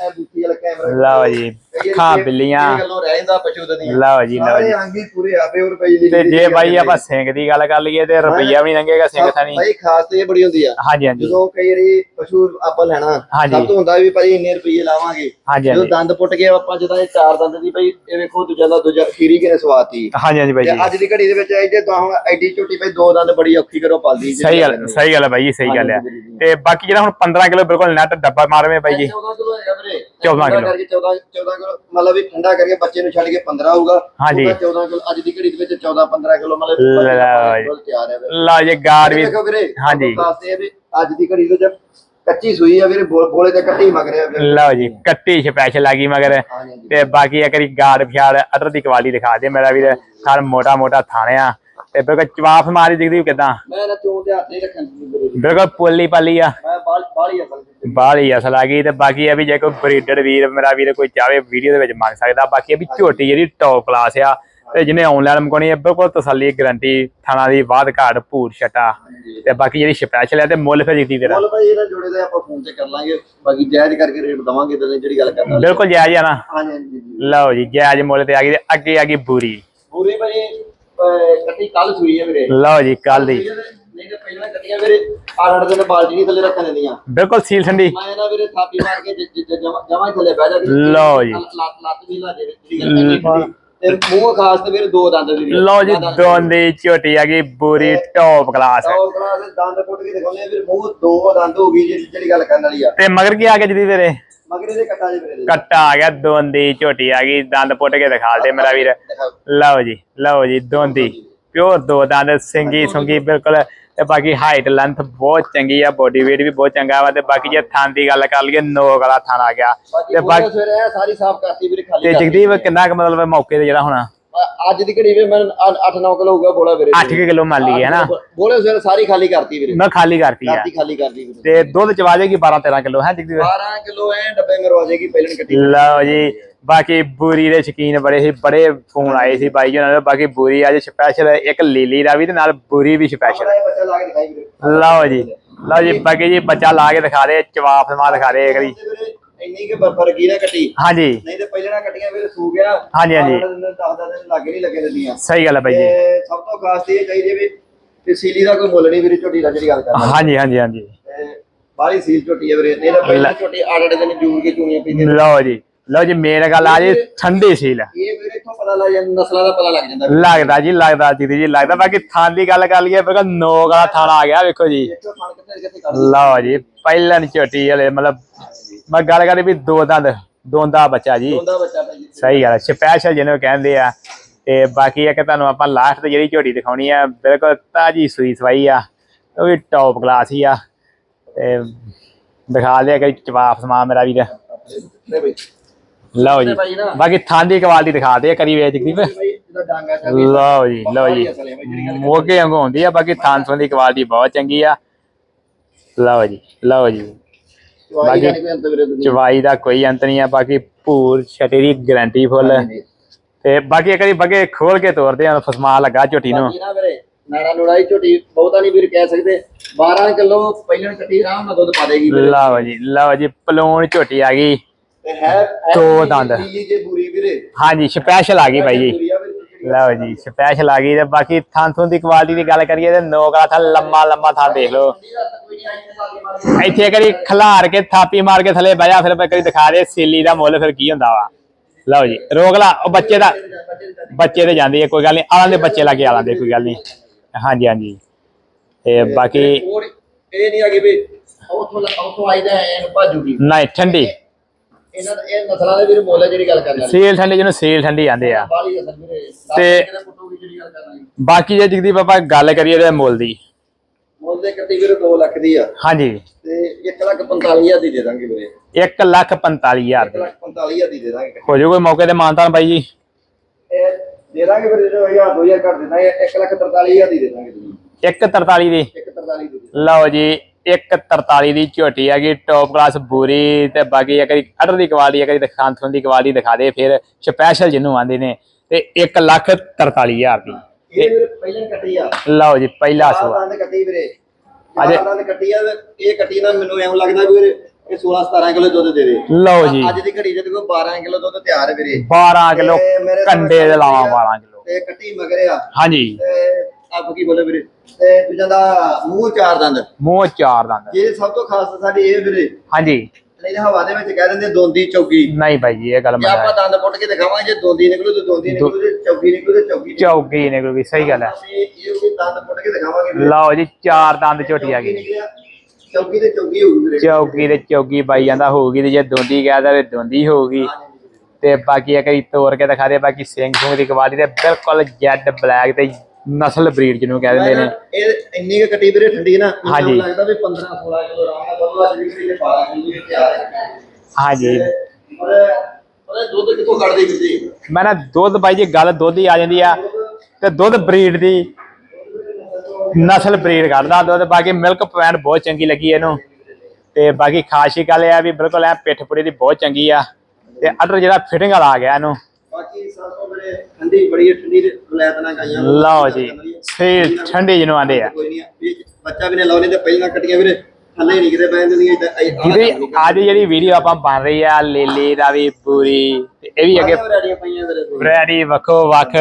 ਲਓ ਜੀ। ਅੱਖਾਂ ਬਿੱਲੀਆਂ। ਇਹ ਗੱਲੋਂ ਰਹਿ ਜਾਂਦਾ ਪਸ਼ੂ ਦੀਆਂ। ਲਓ ਜੀ ਲਓ ਜੀ। ਅੰਗੀ ਪੂਰੇ ਆਪੇ ਦੀ ਤੇ ਜੇ ਬਾਈ ਆਪਾਂ ਸਿੰਘ ਦੀ ਗੱਲ ਕਰ ਲਈਏ ਤੇ ਰੁਪਈਆ ਵੀ ਨਹੀਂ ਲੰਘੇਗਾ ਸਿੰਘ ਥਾਣੀ। ਭਾਈ ਖਾਸ ਤੇ ਇਹ ਬੜੀ ਹੁੰਦੀ ਆ। ਹਾਂਜੀ ਹਾਂਜੀ। ਜਦੋਂ ਕਈ ਵਾਰੀ ਪਸ਼ੂ ਆਪਾਂ ਲੈਣਾ। ਸਭ ਤੋਂ ਹੁੰਦਾ ਵੀ ਭਾਈ ਇੰਨੇ ਰੁਪਏ ਲਾਵਾਂਗੇ। ਜਦੋਂ ਦੰਦ ਪੁੱਟ ਕੇ ਆਪਾਂ ਜਦੋਂ ਇਹ ਚਾਰ ਦੰਦ ਦੀ ਭਾਈ ਇਹ ਵੇਖੋ ਦੂਜਾ ਦਾ ਦੂਜਾ ਖੀਰੀ ਕਿਨੇ ਸਵਾਤੀ। ਹਾਂਜੀ ਹਾਂਜੀ ਬਾਈ ਜੀ। ਅੱਜ ਦੀ ਘੜੀ ਦੇ ਵਿੱਚ ਇਹ ਜੇ ਤਾਂ ਐਡੀ ਝੋਟੀ ਭਾਈ ਦੋ ਦੰਦ ਬੜੀ ਔਖੀ ਕਰੋ ਪਾਲਦੀ ਸਹੀ ਗੱਲ ਸਹੀ ਗੱਲ ਹੈ ਬਾਈ ਸਹੀ ਗੱਲ ਹੈ ਤੇ ਬਾਕੀ ਜਿਹੜਾ ਹੁਣ 15 ਕਿਲੋ ਬਿਲਕੁਲ ਨੈਟ ਡੱਬਾ ਮਾਰਵੇਂ ਬਾਈ ਜੀ। 14 ਕਿਲੋ ਹੈਗਾ ਵੀਰੇ। 14 ਕਿਲੋ। ਕਰਕੇ 14 14 ਕਿਲੋ ਮਤਲਬ ਵੀ ਠੰਡਾ ਕਰਕੇ ਬੱਚੇ ਨੂੰ ਛੱਡ ਕੇ 15 ਹੋਊਗਾ ਹਾਂਜੀ। ਉਹਦਾ 14 ਕਿਲੋ ਅੱਜ ਦੀ ਘੜੀ ਦੇ ਵਿੱਚ 14 15 ਕਿਲੋ ਮਤਲਬ ਤਿਆਰ ਹੈ ਵੀਰੇ ਲਓ ਜੀ ਗਾੜ ਵੀ ਹਾਂਜੀ। ਅੱਜ ਦੀ ਘੜੀ ਦੇ ਵਿੱਚ ਕੱਚੀ ਸੂਈ ਆ ਵੀਰੇ ਬੋਲੇ ਤੇ ਕੱਟੀ ਮਗ ਰਿਹਾ ਵੀਰੇ। ਲਓ ਜੀ ਕੱਟੀ ਸਪੈਸ਼ਲ ਆ ਗਈ ਮਗਰ। ਤੇ ਬਾਕੀ ਇੱਕ ਵਾਰੀ ਫਿਆੜ ਅਦਰ ਦੀ ਕੁਆਲਿਟੀ ਦਿਖਾ ਦੇ ਮੇਰਾ ਵੀਰ। ਹਰ ਮੋਟਾ ਮੋਟਾ ਥਾਣਿਆ। ਤੇ ਬਿਲਕੁਲ ਚਵਾਫ ਮਾਰੀ ਦਿਖਦੀ ਕਿਦਾਂ? ਮੈਂ ਨਾ ਚੋਂ ਤੇ ਹੱਥ ਨਹੀਂ ਰੱਖਣ ਬਿਲਕੁਲ ਪੋਲੀ ਪਾਲੀ ਆ। ਮੈਂ ਬਾਲ ਬਾਲੀ ਅਸਲ ਵਿੱਚ। ਬਾਹਲੀ ਅਸਲ ਆ ਗਈ ਤੇ ਬਾਕੀ ਇਹ ਵੀ ਜੇ ਕੋਈ ਬਰੀਡਰ ਵੀਰ ਮੇਰਾ ਵੀਰ ਕੋਈ ਚਾਹੇ ਵੀਡੀਓ ਦੇ ਵਿੱਚ ਮੰਗ ਸਕਦਾ ਬਾਕੀ ਇਹ ਵੀ ਝੋਟੀ ਜਿਹੜੀ ਟੌਪ ਕਲਾਸ ਆ ਤੇ ਜਿਹਨੇ ਆਨਲਾਈਨ ਮੰਗਾਉਣੀ ਹੈ ਬਿਲਕੁਲ ਤਸੱਲੀ ਗਾਰੰਟੀ ਥਾਣਾ ਦੀ ਬਾਦ ਘਾਟ ਭੂਰ ਛਟਾ। ਤੇ ਬਾਕੀ ਜਿਹੜੀ ਸਪੈਸ਼ਲ ਹੈ ਤੇ ਮੁੱਲ ਫਿਰ ਜਿੱਤੀ ਤੇਰਾ। ਮੁੱਲ ਭਾਈ ਇਹਨਾਂ ਜੋੜੇ ਦਾ ਆਪਾਂ ਫੋਨ ਤੇ ਕਰ ਲਾਂਗੇ ਬਾਕੀ ਜਾਇਜ਼ ਕਰਕੇ ਰੇਟ ਦਵਾਂਗੇ ਤੇ ਜਿਹੜੀ ਗੱਲ ਕਰਨਾ। ਬਿਲਕੁਲ ਜਾਇਜ਼ ਆ ਨਾ। ਹਾਂਜੀ ਲਓ ਜੀ ਜਾਇਜ਼ ਮੁੱਲ ਤੇ ਆ ਗਈ ਤੇ ਅੱਗੇ ਆ ਗਈ ਬੂਰੀ। ਪੂਰੀ ਭਾਈ ਕੱਟੀ ਕੱਲ ਸੂਈ ਹੈ ਵੀਰੇ। ਲਓ ਜੀ ਕੱਲ ਦੀ। ਤੇ ਪਹਿਲਾਂ ਕੱਟੀਆਂ ਵੀਰੇ ਆੜ ਦਿਨ ਬਾਲਟੀ ਨਹੀਂ ਥੱਲੇ ਰੱਖਣ ਦਿੰਦੀਆਂ। ਬਿਲਕੁਲ ਸੀਲ ਠੰਡੀ। ਮੈਂ ਨਾ ਵੀਰੇ ਥਾਪੀ ਮਾਰ ਕੇ ਜਮਾ ਹੀ ਥੱਲੇ ਬਹਿ ਜਾਂਦੀ ਲਓ ਜੀ। ਲੱਤ ਲੱਤ ਵੀ ਲਾ ਦੇ ਜਿਹੜੀ ਤੇ ਮੂੰਹ ਖਾਸ ਤੇ ਵੀਰੇ ਦੋ ਦੰਦ ਦੀ ਲਓ ਜੀ ਦੋਂਦੀ ਝੋਟੀ ਆ ਗਈ ਬੂਰੀ ਟੌਪ ਕਲਾਸ ਸੌ ਕਲਾਸ ਦੇ ਦੰਦ ਪੁੱਟ ਕੇ ਦਿਖਾਉਂਦੇ ਵੀਰੇ ਮੂੰਹ ਦੋ ਦੰਦ ਹੋ ਗਈ ਜਿਹੜੀ ਜਿਹੜੀ ਗੱਲ ਕਰਨ ਵਾਲੀ ਆ। ਤੇ ਮਗਰ ਕੀ ਆ ਗਿਆ ਜਿਹਦੀ ਤੇਰੇ? ਮਗਰੇ ਦੇ ਕੱਟਾ ਜੀ ਵੀਰੇ ਦੇ। ਕੱਟਾ ਆ ਗਿਆ ਦੋਂਦੀ ਝੋਟੀ ਆ ਗਈ ਦੰਦ ਪੁੱਟ ਕੇ ਦਿਖਾ ਦੇ ਮੇਰਾ ਵੀਰ। ਲਓ ਜੀ ਲਓ ਜੀ ਦੋਂਦੀ। ਪਿਓਰ ਦੋ ਦੰਦ ਸਿੰਗੀ ਸੁੰਗੀ ਬਿਲਕੁਲ ਤੇ ਬਾਕੀ ਹਾਈਟ ਲੈਂਥ ਬਹੁਤ ਚੰਗੀ ਆ ਬੋਡੀ weight ਵੀ ਬਹੁਤ ਚੰਗਾ ਵਾ ਤੇ ਬਾਕੀ ਜੇ ਥਾਂ ਦੀ ਗੱਲ ਕਰ ਲਈਏ ਨੋਕ ਵਾਲਾ ਥਾਂ ਆ ਗਿਆ ਤੇ ਬਾਕੀ ਸਾਰੀ ਸਾਫ਼ ਕਰਤੀ ਵੀਰੇ ਖਾਲੀ ਤੇ। ਜਗਦੀਪ ਕਿੰਨਾ ਕੁ ਮਤਲਬ ਮੌਕੇ ਤੇ ਜਿਹੜਾ ਹੋਣਾ ਅੱਜ ਦੀ ਘੜੀ ਵੀ ਮੈਂ 8-9 ਕਿਲੋ ਹੋਊਗਾ ਬੋਲਾ ਵੀਰੇ। 8 ਕਿਲੋ ਮੰਨ ਲਈਏ ਨਾ? ਬੋਲੇ ਸਵੇਰੇ ਸਾਰੀ ਖਾਲੀ ਕਰਤੀ ਵੀਰੇ। ਮੈਂ ਖਾਲੀ ਕਰਤੀ ਆ। ਖਾਲੀ ਕਰਤੀ ਵੀਰੇ। ਤੇ ਦੁੱਧ ਚਵਾ ਜਾਏਗੀ 12 13 ਕਿਲੋ ਹੈ ਜਗਦੀਪ 12 ਕਿਲੋ ਐ ਡੱਬੇ ਮਰਵਾ ਦੇਗੀ ਪਹਿਲਣ ਕੱਟੀ ਲਓ ਜੀ ਬਾਕੀ ਬੂਰੀ ਦੇ ਸ਼ਕੀਨ ਬੜੇ ਸੀ ਬੜੇ ਫੋਨ ਆਏ ਸੀ ਬਾਈ ਜੀ ਉਹਨਾਂ ਦੇ। ਬਾਕੀ ਬੂਰੀ ਅੱਜ ਸਪੈਸ਼ਲ ਇੱਕ ਲੀਲੀ ਦਾ ਵੀ ਤੇ ਨਾਲ ਬੂਰੀ ਵੀ ਸਪੈਸ਼ਲ ਲਓ ਜੀ ਲਓ ਜੀ ਬਾਕੀ ਜੀ ਬੱਚਾ ਲਾ ਕੇ ਦਿਖਾ ਦੇ ਚਵਾਪ ਸਮਾ ਦਿਖਾ ਦੇ ਇੱਕ ਵੀਰੇ ਇੰਨੀ ਕਿ ਫ਼ਰਕ ਹੀ ਨਾ ਕੱਟੀ ਹਾਂਜੀ। ਨਹੀਂ ਤੇ ਪਹਿਲਣਾ ਕੱਟੀਆਂ ਵੀਰੇ ਸੂ ਗਿਆ। ਹਾਂਜੀ, ਹਾਂਜੀ। 10 ਦਿਨ ਲੱਗੇ ਨਹੀਂ ਲੱਗੇ ਦਿੰਦੀਆਂ। ਸਹੀ ਗੱਲ ਹੈ ਬਾਈ ਜੀ। ਤੇ ਸਭ ਤੋਂ ਖਾਸ ਤੇ ਇਹ ਚਾਹੀਦੀ ਵੀ ਕਿ ਸੀਲੀ ਦਾ ਕੋਈ ਮੁੱਲ ਨਹੀਂ ਵੀਰੇ ਝੋਟੀ ਦਾ ਜਿਹੜੀ ਗੱਲ ਕਰਦਾ ਹਾਂਜੀ ਹਾਂਜੀ ਹਾਂਜੀ। ਬਾਹਲੀ ਸੀਲ ਝੋਟੀ ਹੈ ਵੀਰੇ। ਨਹੀਂ ਤਾਂ ਪਹਿਲਾਂ ਝੋਟੀ ਆੜੇ ਦਿਨ ਜੂੜ ਕੇ ਚੂਣੀਆਂ ਪੀਂਦੇ ਲਓ ਜੀ। ਲਓ ਜੀ ਮੇਨ ਗੱਲ ਆ ਜੀ ਠੰਡੀ ਸੀਲ ਇਹ ਵੀਰੇ ਇੱਥੋਂ ਪਤਾ ਲੱਗ ਜਾਂਦਾ ਨਸਲਾਂ ਦਾ ਪਤਾ ਲੱਗ ਜਾਂਦਾ ਲੱਗਦਾ ਜੀ ਲੱਗਦਾ ਜੀ ਜੀ ਲੱਗਦਾ। ਬਾਕੀ ਥਾਂ ਦੀ ਗੱਲ ਕਰ ਲਈਏ ਬਿਲਕੁਲ ਨੋਕ ਵਾਲਾ ਥਾਣਾ ਆ ਗਿਆ ਵੇਖੋ ਜੀ। ਇੱਥੋਂ ਫਣ ਕਿੱਥੇ ਕਿੱਥੇ ਕਰ ਲਓ ਜੀ ਪਹਿਲਾਂ ਝੋਟੀ ਹਲੇ ਮਤਲਬ ਮੈਂ ਗੱਲ ਕਰੀ ਵੀ ਦੋ ਦੰਦ ਦੋਂਦਾ ਬੱਚਾ ਜੀ। ਦੋਂਦਾ ਬੱਚਾ ਭਾਈ ਸਹੀ ਗੱਲ ਸਪੈਸ਼ਲ ਜਿਹਨੂੰ ਕਹਿੰਦੇ ਆ। ਤੇ ਬਾਕੀ ਇੱਕ ਤੁਹਾਨੂੰ ਆਪਾਂ ਲਾਸਟ ਤੇ ਜਿਹੜੀ ਝੋਟੀ ਦਿਖਾਉਣੀ ਆ ਬਿਲਕੁਲ ਤਾਜੀ ਸੂਈ ਸਵਾਈ ਆ। ਉਹ ਵੀ ਟੌਪ ਕਲਾਸ ਹੀ ਆ। ਤੇ ਦਿਖਾ ਲਿਆ ਕਿ ਜਵਾਬ ਸਮਾ ਮੇਰਾ ਵੀਰ। ਨੇ ਬਈ। ਲਓ ਜੀ। ਬਾਕੀ ਥਾਂ ਦੀ ਕੁਆਲਿਟੀ ਦਿਖਾ ਦੇ। ਕਰੀ ਚੱਲ ਲਓ ਜੀ ਲਓ ਜੀ। ਮੋਗੇ ਵਾਂਗੂ ਹੁੰਦੀ ਆ ਬਾਕੀ ਥਾਂ ਥਾਂ ਦੀ ਕੁਆਲਿਟੀ ਬਹੁਤ ਚੰਗੀ ਆ। ਲਓ ਜੀ ਲਓ ਜੀ। ਬਾਕੀ ਚਵਾਈ ਦਾ ਕੋਈ ਅੰਤ ਨਹੀਂ ਆ ਬਾਕੀ ਭੂਰ ਛਟੇ ਦੀ ਗਾਰੰਟੀ ਫੁੱਲ। ਤੇ ਬਾਕੀ ਇੱਕ ਵਾਰੀ ਬੱਗੇ ਖੋਲ ਕੇ ਤੋਰਦੇ ਆ ਫਸਮਾ ਲੱਗਾ ਝੋਟੀ ਨੂੰ। ਬਾਕੀ ਨਾ ਵੀਰੇ ਨਾੜਾ ਲੜਾਈ ਝੋਟੀ ਬਹੁਤਾ ਨਹੀਂ ਵੀਰ ਕਹਿ ਸਕਦੇ। 12 ਕਿਲੋ ਪਹਿਲਾਂ ਕੱਟੀ ਆਰਾਮ ਨਾਲ ਦੁੱਧ ਪਾ ਦੇਗੀ ਵੀਰੇ। ਲਓ ਜੀ ਲਓ ਜੀ ਪਲੂਣ ਝੋਟੀ ਆ ਗਈ। ਤੇ ਹੈ ਦੋ ਦੰਦ। ਨੀਲੀ ਜੇ ਬੂਰੀ ਵੀਰੇ। ਹਾਂਜੀ ਸਪੈਸ਼ਲ ਆ ਗਈ ਬਾਈ ਜੀ। ਲਓ ਜੀ ਸਪੈਸ਼ਲ ਆ ਗਈ ਤੇ ਬਾਕੀ ਥਾਂ ਥੁੰ ਦੀ ਕੁਆਲਿਟੀ ਦੀ ਗੱਲ ਕਰੀਏ ਤੇ ਨੋਕ ਆ ਥਾਂ ਲੰਮਾ ਲੰਮਾ ਥਾਂ ਦੇਖ ਲਓ। ਤੇ ਇੱਥੇ ਕਰੀ ਖਲਾਰ ਕੇ ਥਾਪੀ ਮਾਰ ਕੇ ਥੱਲੇ ਬਹਿ ਜਾ ਫਿਰ ਮੈਂ ਕਰੀ ਦਿਖਾ ਦੇ ਸੀਲੀ ਦਾ ਮੁੱਲ ਫਿਰ ਕੀ ਹੁੰਦਾ ਵਾ। ਲਓ ਜੀ ਰੋਕ ਲਾ ਉਹ ਬੱਚੇ ਦਾ ਬੱਚੇ ਤੇ ਜਾਂਦੀ ਹੈ ਕੋਈ ਗੱਲ ਨਹੀਂ ਆਲਾਂ ਦੇ ਬੱਚੇ ਲੱਗੇ ਆਲਾਂ ਦੇ ਕੋਈ ਗੱਲ ਨਹੀਂ। ਹਾਂਜੀ ਹਾਂਜੀ। ਤੇ ਬਾਕੀ ਇਹ ਨਹੀਂ ਹੈਗੀ ਵੀ ਉਥੋਂ ਉਥੋਂ ਆਈਦਾ ਐਨ ਭਾਜੂਗੀ ਨਹੀਂ ਠੰਡੀ। ਇਹਨਾਂ ਦਾ ਇਹ ਨਸਲਾਂ ਦੇ ਵੀਰ ਮੁੱਲ ਹੈ ਜਿਹੜੀ ਗੱਲ ਕਰਨ ਵਾਲੀ। ਸੀਲ ਠੰਡੀ ਜਿਹਨੂੰ ਸੀਲ ਠੰਡੀ ਜਾਂਦੇ ਆ। ਬਾਲੀ ਅਸਲ ਵੀਰੇ। ਤੇ- ਤੇ ਪੁੱਟੂਗੀ ਜਿਹੜੀ ਗੱਲ ਕਰਨ ਵਾਲੀ। ਬਾਕੀ ਜੇ ਜਗਦੀਪ ਆਪਾਂ ਗੱਲ ਕਰੀਏ ਤੇ ਮੁੱਲ ਦੀ। ਮੁੱਲ ਦੇ ਕੱਟੀ ਵੀਰੇ 2 ਲੱਖ ਦੀ ਆ। ਹਾਂਜੀ। ਤੇ 1 ਲੱਖ 45000 ਦੀ ਦੇ ਦਾਂਗੇ ਵੀਰੇ। 1 ਲੱਖ 45000 1 ਦੀ। ਲੱਖ 45000 ਦੀ ਦੇ ਦਾਂਗੇ। ਹੋ ਜਾਊ ਕੋਈ ਮੌਕੇ ਤੇ ਮਾਨਤਾਨ ਬਾਈ ਜੀ। ਇਹ ਦੇ ਦਾਂਗੇ ਵੀਰੇ ਜੋ 1000 2000 ਘੱਟ ਦੇ ਦਾਂਗੇ। 1 ਲੱਖ 43000 ਦੀ ਦੇ ਦਾਂਗੇ। ਤੁਸੀਂ 143 ਦੀ। 143 ਦੀ ਦੇ ਲਓ ਜੀ 143 ਦੀ ਝੋਟੀ ਹੈਗੀ ਟੌਪ ਕਲਾਸ ਬੂਰੀ ਤੇ ਬਾਕੀ ਇੱਕ ਵਾਰੀ ਅਟਰ ਦੀ ਕੁਆਲਿਟੀ ਵਾਰੀ ਦਿਖਾਂ ਥੋਂ ਦੀ ਕੁਆਲਿਟੀ ਦਿਖਾ ਦੇ ਫਿਰ ਸਪੈਸ਼ਲ ਜਿਹਨੂੰ ਆਂਦੇ ਨੇ ਤੇ 1 ਲੱਖ 43000 ਦੀ। ਇਹ ਪਹਿਲਾਂ ਕੱਟੀ ਆ। ਲਓ ਜੀ ਪਹਿਲਾ ਸੂਆ ਦੰਦ ਕੱਟੀ ਵੀਰੇ। ਅਜੇ- ਕੱਟੀ ਆ ਇਹ ਕੱਟੀ ਨਾ ਮੈਨੂੰ ਐਂ ਲੱਗਦਾ ਵੀ ਵੀਰੇ ਇਹ 16 17 ਕਿਲੋ ਦੁੱਧ ਦੇ ਦੇ। ਲਓ ਜੀ। ਅੱਜ ਦੀ ਘੜੀ ਦੇ ਕੋਲ 12 ਕਿਲੋ ਦੁੱਧ ਤਿਆਰ ਹੈ ਵੀਰੇ। 12 ਕਿਲੋ ਕੰਡੇ ਦੇ ਲਾਵਾਂ 12 ਕਿਲੋ। ਤੇ ਕੱਟੀ ਮਗਰ ਆ। ਹਾਂਜੀ। ਤੇ ਆਪ ਕੀ ਬੋਲੇ ਵੀਰੇ? ਤੇ ਦੂਜਾ ਦਾ ਮੂੰਹ ਚਾਰ ਦੰਦ। ਮੂੰਹ ਚਾਰ ਦੰਦ। ਇਹ ਸਭ ਤੋਂ ਖਾਸ ਸਾਡੀ ਇਹ ਵੀਰੇ ਹਾਂਜੀ। ਨਹੀਂ ਹਵਾ ਦੇ ਵਿੱਚ ਕਹਿ ਦਿੰਦੇ ਦੋਂਦੀ ਚੌਕੀ ਨਹੀਂ ਭਾਈ ਜੀ ਇਹ ਗੱਲ ਜੇ ਆਪਾਂ ਮੈਂ ਦੰਦ ਪੁੱਟ ਕੇ ਦਿਖਾਵਾਂਗੇ ਜੇ ਦੋਂਦੀ ਨਿਕਲੂ ਤੇ ਦੋਂਦੀ ਨਿਕਲੂ ਤੇ ਚੌਕੀ ਨਿਕਲੂ ਤੇ ਚੌਕੀ ਨਿਕਲੂ। ਚੌਕੀ ਨੇ ਕੋਈ ਸਹੀ ਗੱਲ ਹੈ। ਇਹ ਵੀ ਦੰਦ ਪੁੱਟ ਕੇ ਦਿਖਾਵਾਂਗੇ। ਲਓ ਜੀ ਚਾਰ ਦੰਦ ਝੋਟੀ ਆ ਗਈ ਚੌਕੀ ਤੇ ਚੌਕੀ ਹੋਊਗੀ ਵੀਰੇ। ਚੌਕੀ ਤੇ ਚੌਕੀ ਬਾਈ ਜਾਂਦਾ ਹੋਊਗੀ ਤੇ ਜੇ ਦੋਂਦੀ ਕਹਿਦਾ ਤੇ ਦੋਂਦੀ ਹੋਊਗੀ। ਤੇ ਬਾਕੀ ਇੱਕ ਵਾਰੀ ਤੋੜ ਕੇ ਦਿਖਾ ਦੇ ਬਾਕੀ ਸਿੰਘ ਸੁੰਗ ਦੀ ਕੁਆਲਿਟੀ ਤੇ ਬਿਲਕੁਲ ਜੈਡ ਬਲੈਕ ਤੇ ਨਸਲ ਬਰੀਡ ਜਿਹਨੂੰ ਕਹਿ ਦਿੰਦੇ ਨੇ। ਇਹ ਇੰਨੀ ਕੁ ਕੱਟੀ ਵੀਰੇ ਠੰਡੀ ਨਾ ਮੈਨੂੰ। ਲੱਗਦਾ ਵੀ 15 16 ਕਿਲੋ ਆਰਾਮ ਨਾਲ ਬਦਲਾ ਜਿਹੜੀ ਵੀ 12 ਕਿਲੋ ਦੀ ਤਿਆਰ ਹੈ। ਹਾਂਜੀ। ਪਰ ਦੁੱਧ ਕਿੱਥੋਂ ਕੱਢਦੀ ਵੀਰ ਮੈਂ ਨਾ ਦੁੱਧ ਬਾਈ ਜੀ ਗੱਲ ਦੁੱਧ ਹੀ ਆ ਜਾਂਦੀ ਆ। ਤੇ ਦੁੱਧ ਬਰੀਡ ਦੀ ਨਸਲ ਬਰੀਡ ਕੱਢਦਾ ਦੁੱਧ। ਬਾਕੀ ਮਿਲਕ ਪੁਆਇੰਟ ਬਹੁਤ ਚੰਗੀ ਲੱਗੀ ਇਹਨੂੰ। ਤੇ ਬਾਕੀ ਖਾਸ ਹੀ ਗੱਲ ਇਹ ਆ ਵੀ ਬਿਲਕੁਲ ਐ ਪਿੱਠ ਪੁੜੀ ਦੀ ਬਹੁਤ ਚੰਗੀ ਆ। ਤੇ ਅਡਰ ਜਿਹੜਾ ਫਿਟਿੰਗ ਵਾਲਾ ਆ ਗਿਆ ਇਹਨੂੰ। ਬਾਕੀ ਸਾਸੋ ਵੀਰੇ ਠੰਡੀ ਬੜੀ ਹੈ, ਠੰਡੀ ਦੇ ਬਲੈਤ ਨਾਲ ਗਾਈਆਂ ਲਓ ਜੀ ਸੇ ਠੰਡੀ ਜਿਹਨੂੰ ਆਂਦੇ ਆ। ਕੋਈ ਨਹੀਂ ਵੀ ਬੱਚਾ ਵੀ ਨੇ ਲਾਉਣੇ ਤੇ ਪਹਿਲਾਂ ਕੱਟੀਆਂ ਵੀਰੇ ਥੱਲੇ ਨਹੀਂ ਕਿਤੇ ਜਾਂਦੀਆਂ ਇਦਾਂ ਜਿਹਦੀ ਅੱਜ ਜਿਹੜੀ ਵੀਡੀਓ ਆਪਾਂ ਬਣ ਰਹੀ ਆ ਲੇਲੀ ਦਾ ਵੀ ਪੂਰੀ ਤੇ ਇਹ ਵੀ ਅੱਗੇ। ਵੈਰਾਈਟੀ ਵੱਖੋ ਵੱਖ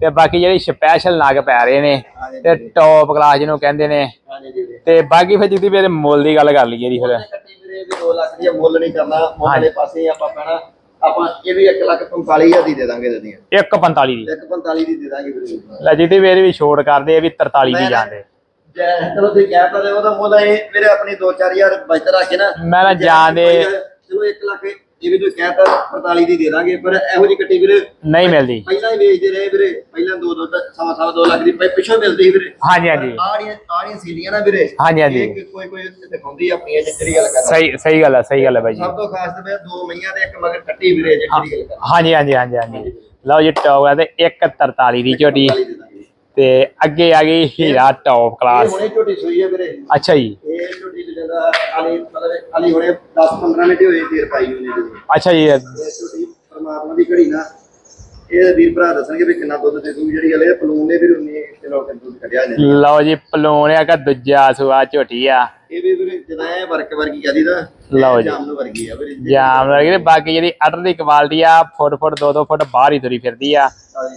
ਤੇ ਬਾਕੀ ਜਿਹੜੀ ਸਪੈਸ਼ਲ ਨਗ ਪੈ ਰਹੇ ਨੇ ਤੇ ਟੌਪ ਕਲਾਸ ਜਿਹਨੂੰ ਕਹਿੰਦੇ ਨੇ ਤੇ ਬਾਕੀ ਫਿਰ ਜਿੱਦੀ ਮੇਰੇ ਮੁੱਲ ਦੀ ਗੱਲ ਕਰ ਲਈਏ ਜੀ ਫਿਰ। ਕੱਟੀ ਵੀਰੇ ਵੀ 2 ਲੱਖ ਦੀ ਮੁੱਲ ਨਹੀਂ ਕਰਨਾ ਮੁੱਲ। ਦੇ ਪਾਸੇ ਆਪਾਂ ਪੈਣਾ। ਆਪਾਂ ਇਹ ਵੀ 1 ਲੱਖ 45000 ਦੀ ਦੇ ਦਾਂਗੇ ਦਦੀਆਂ 145 ਦੀ। 145 ਦੀ ਦੇ ਦਾਂਗੇ ਵੀਰੇ। ਲੈ ਜਿੱਦੀ ਮੇਰੇ ਵੀ ਛੋੜ ਕਰਦੇ ਆ ਵੀ 43 ਦੀ ਜਾਂਦੇ। ਜੈ ਚਲੋ ਤੁਸੀਂ ਕਹਿ ਪਾ ਉਹਦਾ ਮੁੱਲ ਇਹ ਵੀਰੇ ਆਪਣੀ 2-4000 ਬਚਤ ਰੱਖ ਕੇ ਨਾ। ਮੈਂ ਨਾ ਜਾਣ ਦੇ ਚਲੋ 1 ਲੱਖ ਇਹ ਤੁਸੀਂ ਕਹਿਤਾ 45 ਦੀ ਦੇ ਦਾਂਗੇ ਪਰ ਇਹੋ ਜਿਹੀ ਕੱਟੀ ਵੀਰੇ ਨਹੀਂ ਮਿਲਦੀ। ਪਹਿਲਾਂ ਹੀ ਵੇਚਦੇ ਰਹੇ ਵੀਰੇ। ਪਹਿਲਾਂ 2 2 ਸਵਾ ਸਵਾ 2 ਲੱਖ ਦੀ ਪਹਿ- ਪਿੱਛੋਂ ਮਿਲਦੀ ਸੀ ਵੀਰੇ। ਹਾਂਜੀ ਹਾਂਜੀ। ਆੜੀਆਂ ਆੜੀਆਂ ਸੀਲੀਆਂ ਨਾ ਵੀਰੇ। ਹਾਂਜੀ, ਹਾਂਜੀ। ਕੋਈ ਕੋਈ ਦਿਖਾਉਂਦੀ ਆ ਆਪਣੀ ਜਿਹੜੀ ਗੱਲ ਕਰਦਾ। ਸਹੀ ਸਹੀ ਗੱਲ ਹੈ ਸਹੀ ਗੱਲ ਹੈ ਬਾਈ ਜੀ। ਸਭ ਤੋਂ ਖਾਸ ਤੇ ਦੋ ਮਈਆਂ ਤੇ ਇੱਕ ਮਗਰ ਕੱਟੀ ਵੀਰੇ ਜਿਹੜੀ ਗੱਲ ਕਰਦਾ। ਹਾਂਜੀ ਹਾਂਜੀ ਹਾਂਜੀ ਹਾਂਜੀ। ਲਓ ਜੀ ਟੌਪ ਹੈ ਤੇ 143 ਦੀ ਝੋਟੀ। 45 ਦੇ ਦਾਂਗੇ ਤੇ ਅੱਗੇ ਆ ਗਈ ਹੀਰਾ ਟੌਪ ਕਲਾਸ ਹੁਣੇ ਝੋਟੀ ਸੂਈ ਹੈ ਵੀਰੇ। ਅੱਛਾ ਜੀ। ਇਹ ਝੋਟੀ ਜਾਂਦਾ ਅਲੀ ਮਤਲਬ ਅਲੀ ਹੁਣੇ 10 15 ਮਿੰਟ ਹੋਏ ਦੇਰ ਪਾਈ ਉਹਨੇ ਜਦੋਂ ਅੱਛਾ ਜੀ ਇਹ ਝੋਟੀ ਪਰਮਾਤਮਾ ਦੀ ਘੜੀ ਨਾ ਇਹ ਵੀਰ ਭਰਾ ਦੱਸਣਗੇ ਵੀ ਕਿੰਨਾ ਦੁੱਧ ਦੇ ਦੂ ਜਿਹੜੀ ਗੱਲ ਇਹ ਪਲੂਨ ਨੇ ਵੀ 19 ਕਿਲੋ ਦੁੱਧ ਕੱਢਿਆ ਨੇ ਲਓ ਜੀ ਪਲੋਣਿਆ ਕਾ ਦੂਜਾ ਸੁਆ ਝੋਟੀ ਆ। ਇਹ ਵੀ ਵੀਰੇ ਜਦੋਂ ਐ ਵਰਕ ਵਰਗੀ ਕਹਦੀ ਦਾ ਲਓ ਜੀ। ਜਾਮਨ ਵਰਗੀ ਆ ਵੀਰੇ। ਬਾਕੀ ਜਿਹੜੀ ਅਟਰ ਦੀ ਕੁਆਲਿਟੀ ਆ ਫੁੱਟ ਫੁੱਟ 2-2 ਫੁੱਟ ਬਾਹਰ ਹੀ ਤੁਰੀ ਫਿਰਦੀ ਆ।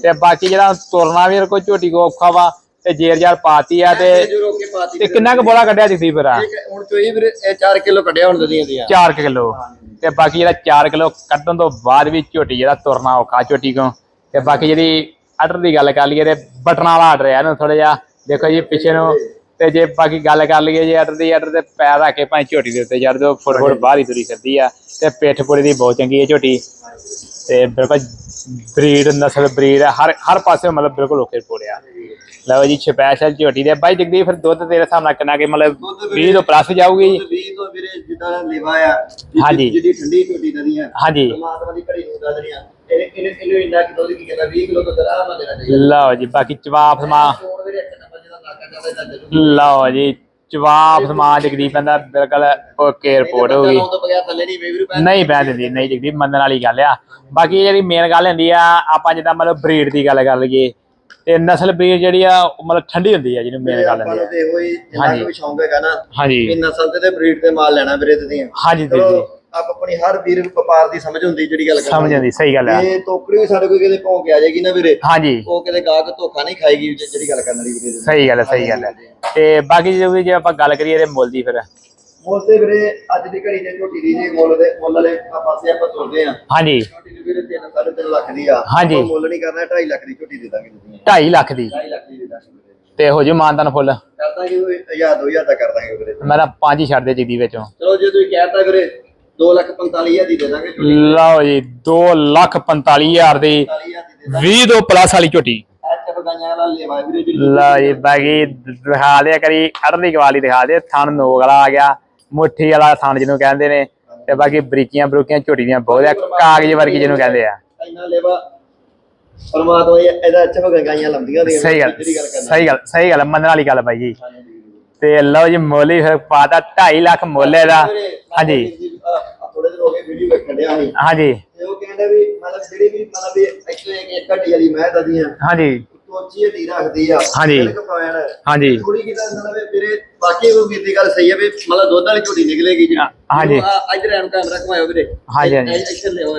ਤੇ ਬਾਕੀ ਜਿਹੜਾ ਤੁਰਨਾ ਵੀ ਕੋਈ ਝੋਟੀ ਕੋ ਔਖਾ ਵਾ ਤੇ ਜੇਰ ਜਾਰ ਪਾਤੀ ਆ ਤੇ ਤੇ ਕਿੰਨਾ ਕੁ ਬੋਲਾ ਕੱਢਿਆ ਜਗਦੀਪ ਰਾ ਹੁਣ ਵੀਰੇ ਇਹ 4 ਕਿਲੋ ਕੱਢਿਆ ਹੁਣ ਦਦੀਆਂ ਦੀਆਂ 4 ਕਿਲੋ। ਤੇ ਬਾਕੀ ਜਿਹੜਾ 4 ਕਿਲੋ ਕੱਢਣ ਤੋਂ ਬਾਅਦ ਵੀ ਝੋਟੀ ਜਿਹੜਾ ਤੁਰਨਾ ਔਖਾ ਝੋਟੀ ਕੋ। ਤੇ ਬਾਕੀ ਜਿਹੜੀ ਅਟਰ ਦੀ ਗੱਲ ਕਰ ਲਈਏ ਤੇ ਬਟਨਾਂ ਵਾਲਾ ਆਰਡਰ ਹੈ ਇਹਨੂੰ ਥੋੜਾ ਜਿਹਾ। ਦੇਖੋ ਜੀ ਪਿੱਛੇ ਨੂੰ ਤੇ ਜੇ ਬਾਕੀ ਗੱਲ ਕਰ ਲਈਏ ਜੇ ਅਟਰ ਦੀ ਅਟਰ ਤੇ ਪੈਰ ਰੱਖ ਕੇ ਭਾਵੇਂ ਝੋਟੀ ਦੇ ਉੱਤੇ ਚੜ ਦੋ ਫੁੱਟ ਫੁੱਟ ਬਾਹਰ ਹੀ ਤੁਰੀ ਫਿਰਦੀ ਆ ਤੇ ਪਿੱਠ ਪੁੜੀ ਦੀ ਬਹੁਤ ਚੰਗੀ ਹੈ ਝੋਟੀ। ਤੇ ਬਿਲਕੁਲ ਬਰੀਡ ਨਸਲ ਬਰੀਡ ਹਰ ਹਰ ਪਾਸੇ ਮਤਲਬ ਬਿਲਕੁਲ ਓਕੇ ਪੋੜਿਆ ਲਓ ਜੀ ਸਪੈਸ਼ਲ ਝੋਟੀ ਦੇ। ਬਾਈ ਜਗਦੀਪ ਫਿਰ ਦੁੱਧ ਤੇਰੇ ਹਿਸਾਬ ਨਾਲ ਕਿੰਨਾ ਕਿ ਮਤਲਬ 20 ਤੋਂ ਪਲੱਸ ਜਾਊਗੀ? ਜੀ ਦੁੱਧ 20 ਤੋਂ ਵੀਰੇ ਜਿੱਦਾਂ ਲੇਵਾ ਆ ਹਾਂਜੀ। ਜਿੱਡੀ ਠੰਡੀ ਝੋਟੀ ਦਦੀਆਂ ਹਾਂਜੀ। ਪਰਮਾਤਮਾ ਦੀ ਘੜੀ ਨੂੰ ਦੱਸ ਰਹੀਆਂ ਇਹਨੇ ਇਹਨੇ ਇੰਨਾ ਕਿ ਦੁੱਧ ਕੀ ਕਹਿੰਦਾ? 20 ਕਿਲੋ ਤੋਂ ਦਰਾ ਨਾ ਦੇਣਾ ਚਾਹੀਦਾ। ਲਓ ਜੀ ਬਾਕੀ ਚਵਾਪ ਲਓ ਜੀ ਜਵਾਬ ਸਮਾਜ ਜਗਦੀਪ ਕਹਿੰਦਾ ਬਿਲਕੁਲ ਓਕੇ ਰਿਪੋਰਟ ਹੋ ਗਈ। ਨਹੀਂ ਪੈ ਦਿੰਦੀ ਨਹੀਂ ਜਗਦੀਪ ਮੰਨਣ ਵਾਲੀ ਗੱਲ ਆ। ਬਾਕੀ ਜਿਹੜੀ ਮੇਨ ਗੱਲ ਹੁੰਦੀ ਆ ਆਪਾਂ ਜਿੱਦਾਂ ਮਤਲਬ ਬਰੀਡ ਦੀ ਗੱਲ ਕਰ ਲਈਏ ਤੇ ਨਸਲ ਬਰੀਡ ਜਿਹੜੀ ਆ ਉਹ ਮਤਲਬ ਠੰਡੀ ਹੁੰਦੀ ਆ ਜਿਹਨੂੰ ਮੇਨ ਗੱਲ ਹੁੰਦੀ ਆ। ਹਾਂਜੀ। ਵੀ ਸ਼ੌਂਕ ਹੈਗਾ ਨਾ ਹਾਂਜੀ। ਨਸਲ ਤੇ ਬਰੀਡ ਤੇ ਮਾਲ ਲੈਣਾ ਵੀਰੇ ਤੇ ਦੀਆਂ ਹਾਂਜੀ ਜੀ ਆਪ ਆਪਣੀ ਹਰ ਵੀਰ ਵਪਾਰ ਦੀ ਸਮਝ ਹੁੰਦੀ ਜਿਹੜੀ ਗੱਲ ਕਰਦਾ ਸਮਝ ਆਉਂਦੀ ਸਹੀ ਗੱਲ ਹੈ ਇਹ ਟੋਕਰੀ ਵੀ ਸਾਡੇ ਕੋਈ ਕਿਤੇ ਭੌਂ ਕੇ ਆ ਜਾਏਗੀ ਨਾ ਵੀਰੇ। ਹਾਂਜੀ। ਉਹ ਕਿਤੇ ਗਾਹਕ ਧੋਖਾ ਨਹੀਂ ਖਾਏਗੀ ਜਿ- ਜਿਹੜੀ ਗੱਲ ਕਰਨ ਵਾਲੀ ਵੀਰੇ ਦੀ। ਸਹੀ ਗੱਲ ਹੈ ਸਹੀ ਗੱਲ ਹੈ ਤੇ ਬਾਕੀ ਜੇ ਵੀ ਜੇ ਆਪਾਂ ਗੱਲ ਕਰੀਏ ਇਹਦੇ ਮੁੱਲ ਦੀ ਫਿਰ? ਮੁੱਲ ਤੇ ਵੀਰੇ ਅੱਜ ਦੀ ਘੜੀ ਤੇ ਝੋਟੀ ਦੀ ਜੀ ਮੁੱਲ ਦੇ ਮੁੱਲ ਵਾਲੇ ਪਾਸੇ ਆਪਾਂ ਤੁਰਦੇ ਆ ਹਾਂਜੀ। ਝੋਟੀ ਦੀ ਵੀਰੇ 3 3.5 ਲੱਖ ਦੀ ਆ। ਹਾਂਜੀ। ਆਪਾਂ ਮੁੱਲ ਨਹੀਂ ਕਰਨਾ 2.5 ਲੱਖ ਦੀ ਝੋਟੀ ਦੇ ਦਾਂਗੇ ਤੁਸੀਂ। 2.5 ਲੱਖ ਦੀ। 2.5 ਲੱਖ ਦੀ ਦੇ ਦਾਂਗੇ ਵੀਰੇ। ਤੇ ਹੋ ਜੂ ਮਾਨਤਨ ਫੁੱਲ? ਕਰ ਦਾਂਗੇ ਉਹ 1000 2000 ਦਾ ਕਰ ਦਾਂਗੇ ਵੀਰੇ। ਮੇਰਾ ਪੰਜ ਹੀ ਛੱਡ ਦੇ ਜਿੱਦੀ ਵਿੱਚੋਂ। ਚਲੋ ਜੇ ਤੁਸੀਂ ਕਹਿਤਾ ਵੀਰੇ 2 ਲੱਖ 45000 ਦੀ ਦੇ ਦਾਂਗੇ ਝੋਟੀ। ਲਓ ਜੀ 2 ਲੱਖ 45000 ਦੀ 45000 ਦੀ ਦੇ 20 ਤੋਂ ਪਲੱਸ ਵਾਲੀ ਝੋਟੀ ਲਓ ਜੀ ਬਾਕੀ ਦਿਖਾ ਦਿਆ ਕਰੀ ਅੜਲੀ ਕਵਾਲੀ ਦਿਖਾ ਦੇ ਥਣ ਨੋਕ ਵਾਲਾ ਆ ਗਿਆ ਮੁੱਠੀ ਵਾਲਾ ਥਣ ਜਿਹਨੂੰ ਕਹਿੰਦੇ ਨੇ ਤੇ ਬਾਕੀ ਬਰੀਕੀਆਂ ਬਰੂਕੀਆਂ ਝੋਟੀ ਦੀਆਂ ਬਹੁਤ ਆ ਕਾਗਜ਼ ਵਰਗੀ ਜਿਹਨੂੰ ਕਹਿੰਦੇ ਆ। ਇੰਨਾ ਲੈਵਾ ਪਰਮਾਤਮਾ ਇਹ- ਇਹਦਾ ਅੱਛਾ ਬਗਾਈਆਂ ਲੰਦੀਆਂ ਨੇ। ਸਹੀ ਗੱਲ ਸਹੀ ਗੱਲ ਸਹੀ ਗੱਲ ਮੰਨਣ ਵਾਲੀ ਗੱਲ ਬਾਈ ਜੀ। ਤੇ ਲਓ ਜੀ ਮੁੱਲ ਫਿਰ ਪਾਤਾ 2.5 ਲੱਖ ਮੁੱਲ ਵੀਰੇ, ਹਾਂਜੀ। ਥੋੜੇ ਦਿਨ ਹੋ ਗਏ ਵੀਡੀਓ ਵੇਖਣ ਡਿਆ ਸੀ। ਹਾਂਜੀ। ਤੇ ਉਹ ਕਹਿੰਦੇ ਵੀ ਮਤਲਬ ਜਿਹੜੀ ਵੀ ਮਤਲਬ ਵੀ ਇੱਥੇ ਇੱਕ ਇੱਕ ਹੱਡੀ ਵਾਲੀ ਮੈਂ ਦਦੀਆਂ ਹਾਂਜੀ। ਉੱਚੀ ਹੱਡੀ ਰੱਖਦੀ ਆ। ਹਾਂਜੀ। ਕਪਾਇਣ ਹਾਂਜੀ। ਥੋੜੀ ਕਿਤਾ ਮਤਲਬ ਵੀ ਵੀਰੇ ਬਾਕੀ ਉਹ ਦੀ ਗੱਲ ਸਹੀ ਹੈ ਵੀ ਮਤਲਬ ਦੁੱਧ ਵਾਲੀ ਝੋਟੀ ਨਿਕਲੇਗੀ ਜੀ। ਹਾਂਜੀ। ਅੱਜ ਰੈਮ ਕੈਮਰਾ ਘਮਾਇਓ ਵੀਰੇ। ਹਾਂਜੀ, ਹਾਂਜੀ। ਇੱਥੇ ਲਿਓ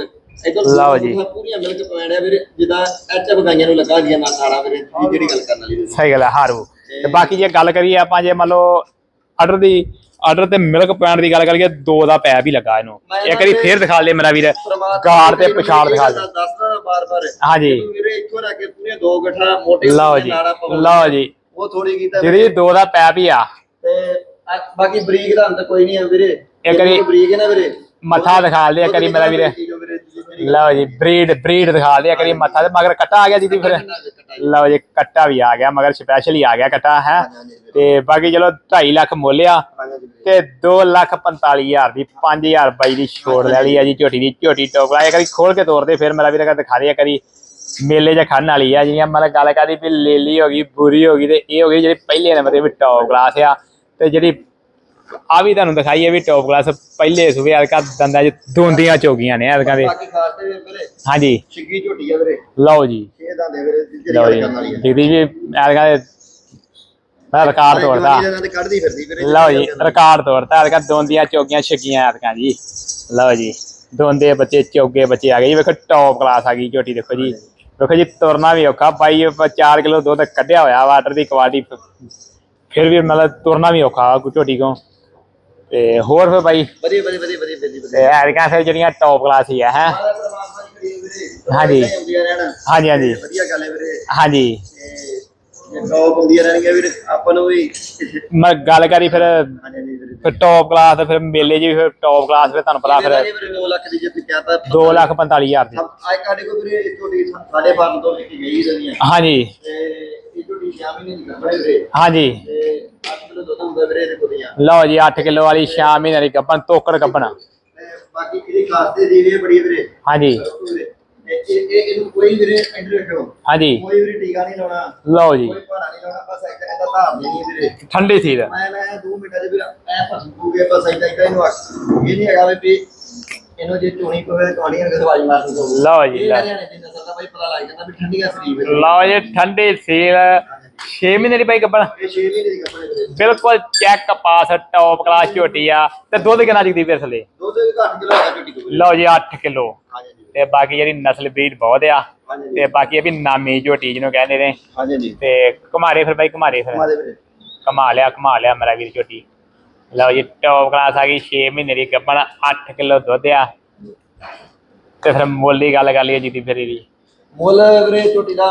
ਜੀ। ਪੂਰੀਆਂ ਮਿਲਕ ਪਵਾੜਿਆ ਵੀਰੇ। ਜਿੱਦਾਂ ਐਚ ਬਗਾਈਆਂ ਨੂੰ ਲੱਗਾ ਗਿਆ ਨਾਲ ਖਾਣਾ ਵੀਰੇ ਇਹ ਜਿਹੜੀ ਗੱਲ ਕਰਨ ਵਾਲੀ ਵੀਰੇ। ਸਹੀ ਗੱਲ ਹੈ ਹਾਰੂ। ਤੇ ਬਾਕੀ ਜੇ ਗੱਲ ਕਰੀਏ ਆਪਾਂ ਜੇ ਮੰਨ ਲਓ ਆਰਡਰ ਦੀ ਆਰਡਰ ਤੇ ਮਿਲਕ ਪੁਆਇੰਟ ਦੀ ਗੱਲ ਕਰੀਏ ਦੋ ਦਾ ਪੈਪ ਹੀ ਲੱਗਾ ਇਹਨੂੰ। ਇੱਕ ਵਾਰੀ ਫੇਰ ਦਿਖਾ ਲੈ ਮੇਰਾ ਵੀਰ ਗਾਰ ਤੇ ਪਛਾੜ ਦਿਖਾ ਦੇ ਦੱਸਦਾ ਬਾਰ ਬਾਰ ਹਾਂਜੀ। ਵੀਰੇ ਇੱਥੋਂ ਰੱਖ ਕੇ ਪੂਰੀਆਂ ਦੋ ਗੱਠਾਂ ਮੋਟੇ ਲਓ ਜੀ। ਲਓ ਜੀ। ਉਹ ਥੋੜੀ ਕੀਤਾ ਜਿਹੜੀ ਦੋ ਦਾ ਪੈਪ ਹੀ ਆ। ਤੇ ਬਾਕੀ ਬਰੀਕ ਦਾ ਅੰਤ ਕੋਈ ਨਹੀਂ ਆ ਵੀਰੇ। ਇੱਕ ਵਾਰੀ ਬਰੀਕ ਹੈ ਨਾ ਵੀਰੇ। ਮੱਥਾ ਦਿਖਾ ਦੇ ਇੱਕ ਵਾਰੀ ਮੇਰਾ ਵੀਰ। ਲਓ ਜੀ ਬਰੀਡ ਬਰੀਡ ਦਿਖਾ ਦੇ ਇੱਕ ਵਾਰੀ ਮੱਥਾ ਤੇ ਮਗਰ ਕੱਟਾ ਆ ਗਿਆ ਜੀ ਫਿਰ। ਲਓ ਜੀ ਕੱਟਾ ਵੀ ਆ ਗਿਆ ਮਗਰ ਸਪੈਸ਼ਲ ਹੀ ਆ ਗਿਆ ਕੱਟਾ ਹੈ। ਤੇ ਬਾਕੀ ਚਲੋ 2.5 ਲੱਖ ਮੁੱਲ ਆ ਤੇ 2 ਲੱਖ 45000 ਦੀ 5000 ਬਾਈ ਦੀ ਛੋੜ ਲੈ ਲਈ ਆ ਜੀ ਝੋਟੀ ਦੀ ਝੋਟੀ ਟੋਕਰਾ ਇਹ ਕਰੀ ਖੋਲ ਕੇ ਤੋਰਦੇ ਫਿਰ ਮੇਰਾ ਵੀਰ ਦਿਖਾ ਦੇ ਕਰੀ ਮੇਲੇ 'ਚ ਖੜਨ ਵਾਲੀ ਆ ਜਿਵੇਂ ਮਤਲਬ ਗੱਲ ਕਰਦੀ ਵੀ ਲੇਲੀ ਹੋ ਗਈ ਬੁਰੀ ਹੋ ਗਈ ਤੇ ਇਹ ਹੋ ਗਈ ਜਿਹੜੀ ਪਹਿਲੇ ਨੰਬਰ ਤੇ ਵੀ ਟੌਪ ਕਲਾਸ ਆ। ਤੇ ਜਿਹੜੀ ਆ ਵੀ ਤੁਹਾਨੂੰ ਦਿਖਾਈ ਹੈ ਵੀ ਟੌਪ ਕਲਾਸ ਪਹਿਲੇ ਸੂਬੇ ਅਲਕਾ ਦੰਦਾਂ 'ਚ ਦੋਂਦੀਆਂ ਚੋਗੀਆਂ ਨੇ ਅਲਕਾ ਦੇ। ਬਾਕੀ ਖਾਸ ਤੇ ਵੀਰੇ ਹਾਂਜੀ। ਛਿੱਗੀ ਝੋਟੀ ਆ ਵੀਰੇ। ਲਓ ਜੀ। ਇਹ ਦੰਦੇ ਵੀਰੇ ਲਓ ਜੀ। ਦੀਦੀ ਦੇ ਮੈਂ ਰਿਕਾਰਡ ਤੋੜਦਾ। ਲਓ ਜੀ ਰਿਕਾਰਡ ਤੋੜਤਾ ਅਲਕਾ ਦੋਂਦੀਆਂ ਚੋਗੀਆਂ ਛਕੀਆਂ ਅਲਕਾ ਜੀ। ਲਓ ਜੀ ਦੋਂਦੇ ਬੱਚੇ ਚੋਗੇ ਬੱਚੇ ਆ ਗਏ ਜੀ। ਵੇਖੋ ਟੌਪ ਕਲਾਸ ਆ ਗਈ ਝੋਟੀ ਦੇਖੋ ਜੀ। ਵੇਖੋ ਜੀ ਤੁਰਨਾ ਵੀ ਔਖਾ। ਬਾਈ 4 ਕਿਲੋ ਦੁੱਧ ਕੱਢਿਆ ਹੋਇਆ ਵਾਟਰ ਦੀ ਕੁਆਲਿਟੀ ਫਿਰ ਵੀ ਮਤਲਬ ਤੁਰਨਾ ਵੀ ਔਖਾ ਝੋਟੀ ਕੋ ਤੇ ਹੋਰ ਫਿਰ ਬਾਈ? ਵਧੀਆ ਵਧੀਆ ਵਧੀਆ ਵਧੀਆ ਵਧੀਆ ਤੇ ਐਰਕਾਂ ਫਿਰ ਜਿਹੜੀਆਂ ਟੌਪ ਕਲਾਸ ਹੀ ਆ ਹੈ? ਹਾਂਜੀ। ਹਾਂਜੀ ਹਾਂਜੀ। ਵਧੀਆ ਗੱਲ ਹੈ ਵੀਰੇ। ਹਾਂਜੀ। ਟੌਪ ਹੁੰਦੀਆਂ ਰਹਿਣਗੀਆਂ ਵੀਰੇ ਆਪਾਂ ਨੂੰ ਵੀ। ਮੈਂ ਗੱਲ ਕਰੀ ਫਿਰ ਫਿਰ ਟੌਪ ਕਲਾਸ ਫਿਰ ਮੇਲੇ ਵੀ ਫਿਰ ਟੌਪ ਕਲਾਸ ਫਿਰ ਤੁਹਾਨੂੰ ਪਤਾ ਫਿਰ ਵੀਰੇ 2 ਲੱਖ ਦੀ ਜੇ ਕਹਤਾ 2 ਲੱਖ 45 ਹਜ਼ਾਰ ਦੀ। ਅੱਜ ਸਾਡੇ ਕੋਲ ਵੀਰੇ ਇਹ ਝੋਟੀ ਸਾਡੇ ਫਾਰਮ ਤੋਂ ਲੈ ਕੇ ਗਈ ਰਹੀਆਂ ਹਾਂਜੀ। ਤੇ ਇਹ ਝੋਟੀ ਸ਼ਾਮ ਨਹੀਂ ਕਰਦਾ ਵੀਰੇ। ਹਾਂਜੀ। ਤੇ 8 ਕਿਲੋ ਦੁੱਧ ਹੁੰਦਾ ਵੀਰੇ ਇਹਦੇ ਕੋਲ ਦੀਆਂ ਲਓ ਜੀ 8 ਕਿਲੋ ਵਾਲੀ ਸ਼ਾਮ ਮਹੀਨੇ ਦੀ ਗੱਪਣ ਤੋਕੜ ਗੱਪਣ ਬਾਕੀ ਖਾਸ ਤੇ ਦੀ ਵੀ ਬੜੀ ਵੀਰੇ। ਹਾਂਜੀ। ਇਹ ਇਹ ਇਹ- ਇਹਨੂੰ ਕੋਈ ਵੀਰੇ ਰੱਖੋ ਹਾਂਜੀ। ਕੋਈ ਵੀਰੇ ਟੀਕਾ ਨਹੀਂ ਲਾਉਣਾ। ਲਓ ਜੀ। ਕੋਈ ਭਾਰਾ ਨਹੀਂ ਲਾਉਣਾ ਬਸ ਇੱਕ ਇਹਦਾ ਧਾਰ ਦੇਣੀ ਵੀਰੇ। ਠੰਡੀ ਸੀ ਦਾ ਮੈਂ ਮੈਂ 2 ਮਿੰਟਾਂ ਦੇ ਵੀਰੇ ਐ ਫਸੂਗੇ ਬਸ ਏਦਾਂ ਏਦਾਂ ਇਹਨੂੰ ਇਹ ਨਹੀਂ ਹੈਗਾ ਵੀ ਇਹਨੂੰ ਜੇ ਚੋਣੀ ਪਵੇ ਤਾਂ ਕਹਾਣੀ ਅਗਰ ਦਵਾਈ ਮਾਰਨੀ ਪਵੇ ਲਓ ਜੀ ਲਓ। ਹਰਿਆਣੇ ਦੀ ਨਸਲ ਦਾ ਬਾਈ ਪਤਾ ਲੱਗ ਜਾਂਦਾ ਵੀ ਠੰਡੀਆਂ ਸਰੀਰ ਲਓ ਜੀ ਠੰਡੀ ਸੀਲ 6 ਮਹੀਨੇ ਦੀ ਪਈ ਗੱਪਣ ਇਹ 6 ਮਹੀਨੇ ਦੀ ਕੱਪੜੇ ਵੀਰੇ। ਬਿਲਕੁਲ ਚੈੱਕ ਪਾਸ ਟੌਪ ਕਲਾਸ ਝੋਟੀ ਆ। ਤੇ ਦੁੱਧ ਕਿੰਨਾ ਜਗਦੀ ਫਿਰ ਥਲੇ? ਦੁੱਧ ਘੱਟ ਕਿਲੋ ਹੈਗਾ ਝੋਟੀ ਕੋਲ ਲਓ ਜੀ 8 ਕਿਲੋ। ਜੀ ਤੇ ਬਾਕੀ ਜਿਹੜੀ ਨਸਲ ਬਰੀਡ ਬਹੁਤ ਆ। ਤੇ ਬਾਕੀ ਇਹ ਵੀ ਨਾਮੀ ਝੋਟੀ ਜਿਹਨੂੰ ਕਹਿੰਦੇ ਨੇ। ਹਾਂਜੀ ਜੀ ਤੇ ਘੁਮਾਰੇ ਫਿਰ ਬਾਈ ਘੁਮਾਰੇ ਫਿਰ। ਵੀਰੇ। ਕਮਾ ਲਿਆ ਕਮਾ ਲਿਆ ਮੇਰਾ ਵੀਰ ਝੋਟੀ। ਲਓ ਜੀ ਟੌਪ ਕਲਾਸ ਆ ਗਈ 6 ਮਹੀਨੇ ਦੀ ਗੱਪਣ 8 ਕਿਲੋ ਦੁੱਧ ਆ। ਤੇ ਫਿਰ ਮੁੱਲ ਦੀ ਗੱਲ ਕਰ ਲਈਏ ਜੀਤੀ ਫਿਰ ਇਹਦੀ। ਮੁੱਲ ਵੀਰੇ ਝੋਟੀ ਦਾ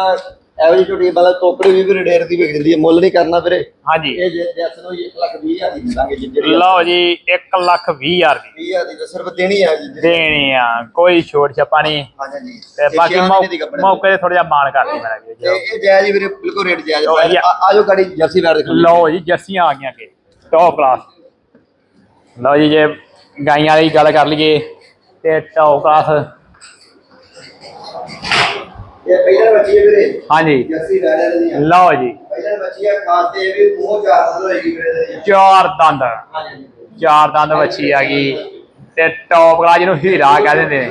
ਐਵਰੇਜ ਝੋਟੀ ਮਤਲਬ ਟੋਕਰੀ ਵੀ ਵੀਰੇ ਡੇਰ ਦੀ ਵਿਕ ਜਾਂਦੀ ਹੈ ਮੁੱਲ ਨਹੀਂ ਕਰਨਾ ਵੀਰੇ। ਹਾਂਜੀ। ਇਹ ਜੇ ਜੈਸ ਨੂੰ 1 ਲੱਖ 20 ਹਜ਼ਾਰ ਦੀ ਦਿੰਦਾਂਗੇ ਜੀ ਜਿਹੜੀ ਲਓ ਜੀ 1 ਲੱਖ 20 ਹਜ਼ਾਰ ਦੀ। 20 ਹਜ਼ਾਰ ਦੀ ਤਾਂ ਸਿਰਫ ਦੇਣੀ ਹੈ ਜੀ ਦੇਣੀ ਆ ਕੋਈ ਛੋਟ ਛਪਾ ਨਹੀਂ। ਹਾਂਜੀ ਤੇ ਬਾਕੀ ਮੌਕੇ ਤੇ ਥੋੜਾ ਜਿਹਾ ਮਾਣ ਕਰ ਲਈ ਮੇਰਾ ਵੀਰ ਇਹ ਜਾਇਜ਼ ਵੀਰੇ ਬਿਲਕੁਲ ਰੇਟ ਜਾਇਜ਼। ਆ- ਆਜੋ ਗਾੜੀ ਜਰਸੀ ਬੈਠ ਦੇਖੋ ਲਓ ਜੀ ਜਰਸੀਆਂ ਆ ਗਈਆਂ ਕਿ ਟੌਪ ਕਲਾਸ ਲਓ ਜੀ ਜੇ ਗਾਈਆਂ ਵਾਲੀ ਗੱਲ ਕਰ ਲਈਏ ਤੇ ਟੌਪ ਕਲਾਸ ਇਹ ਪਹਿਲਾਂ ਬੱਚੀ ਹੈ ਵੀਰੇ। ਹਾਂਜੀ। ਲਓ ਜੀ। ਪਹਿਲਾਂ ਬੱਚੀ ਹੈ ਖਾਸ ਤੇ ਇਹ ਵੀ ਬਹੁਤ ਜ਼ਿਆਦਾ ਹੋਏਗੀ ਵੀਰੇ ਦੀ ਚਾਰ ਦੰਦ। ਹਾਂਜੀ ਜੀ ਚਾਰ ਦੰਦ ਵੱਛੀ ਆ ਗਈ। ਤੇ ਟੌਪ ਕਲਾਸ ਜਿਹਨੂੰ ਹੀਰਾ ਕਹਿ ਦਿੰਦੇ ਨੇ।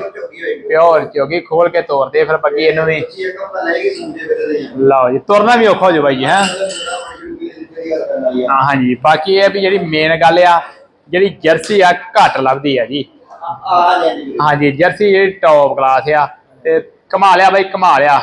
ਪਿਓਰ ਚੋਗੀ ਖੋਲ ਕੇ ਤੋਰਦੇ ਫਿਰ ਬੱਗੀ ਇਹਨੂੰ ਵੀ। ਬੱਚੀ ਲਓ ਜੀ ਤੁਰਨਾ ਵੀ ਔਖਾ ਹੋ ਜਾਊ ਬਾਈ ਜੀ ਹੈ। ਹਾਂਜੀ। ਬਾਕੀ ਇਹ ਵੀ ਜਿਹੜੀ ਮੇਨ ਗੱਲ ਆ ਜਿਹੜੀ ਜਰਸੀ ਆ ਘੱਟ ਲੱਭਦੀ ਆ ਜੀ। ਆ ਜੀ ਹਾਂਜੀ ਜਰਸੀ ਜਿਹੜੀ ਟੌਪ ਕਲਾਸ ਆ ਤੇ ਕਮਾ ਲਿਆ ਬਾਈ ਕਮਾ ਲਿਆ।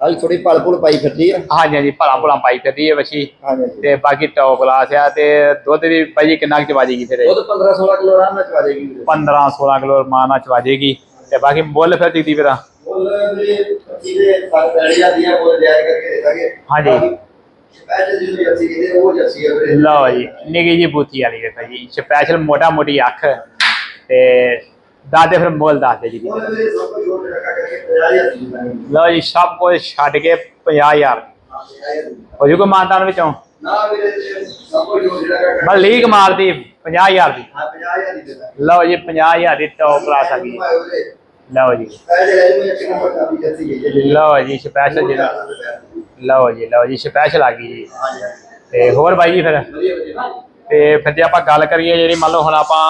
ਅੱਜ ਥੋੜੀ ਪਲ ਪੁਲ ਪਾਈ ਫਿਰਦੀ ਆ। ਹਾਂਜੀ ਹਾਂਜੀ ਭਲਾ ਭਲਾ ਪਾਈ ਫਿਰਦੀ ਹੈ ਬੱਚੀ ਹਾਂਜੀ ਤੇ ਬਾਕੀ ਟੌਪ ਕਲਾਸ ਆ ਤੇ ਦੁੱਧ ਵੀ ਭਾਈ ਕਿੰਨਾ ਕੁ ਚਵਾ ਜੇਗੀ ਫਿਰ ਇਹ? ਤਾਂ 15 16 ਕਿਲੋ ਆਰਾਮ ਨਾਲ ਚਵਾ ਦੇਗੀ 15 16 ਕਿਲੋ ਮਾਨਾ ਚਵਾ ਜੇਗੀ ਤੇ ਬਾਕੀ ਮੁੱਲ ਫਿਰ ਦਿੱਤੀ ਫਿਰ ਬੋਲ ਵੀ ਚੀਜ਼ੇ ਸਾਰੇ ਪੈੜੀ ਜਾਂਦੀ ਆ ਕਰਕੇ ਦੇ ਦਾਂਗੇ ਹਾਂਜੀ। ਸਪੈਸ਼ਲ ਜਿਹਨੂੰ ਜੱਸੀ ਕਹਿੰਦੇ ਉਹ ਜੱਸੀ ਆ ਵੀਰੇ। ਲਓ ਜੀ ਨਿੱਕੀ ਜੀ ਬੂਥੀ ਵਾਲੀ ਵੇਖੋ ਜੀ ਸਪੈਸ਼ਲ ਮੋਟਾ ਮੋਟੀ ਅੱਖ। ਤੇ ਦਾਦੇ ਫਿਰ ਮੁੱਲ ਦੱਸਦੇ ਜੀ। ਲਓ ਜੀ, ਸਭ ਕੁਝ ਛੱਡ ਕੇ 50000 ਹੋ ਜੂਗਾ ਮਾਨਤਾਨ ਵਿੱਚੋਂ? ਨਾ ਬਸ ਲੀਕ ਮਾਰਦੀ 50000 ਦੀ ਹਾਂ 50000 ਦੀ। ਲਓ ਜੀ 50000 ਦੀ ਟੌਪ ਕਲਾਸ ਆ ਗਈ। ਲਓ ਜੀ। ਲਓ ਜੀ ਸਪੈਸ਼ਲ ਜੀ। ਲਓ ਜੀ ਲਓ ਜੀ ਸਪੈਸ਼ਲ ਆ ਗਈ ਜੀ। ਤੇ ਹੋਰ ਬਾਈ ਜੀ ਫਿਰ? ਵਧੀਆ ਤੇ ਫਿਰ ਜੇ ਆਪਾਂ ਗੱਲ ਕਰੀਏ ਜਿਹੜੀ ਮੰਨ ਲਓ ਹੁਣ ਆਪਾਂ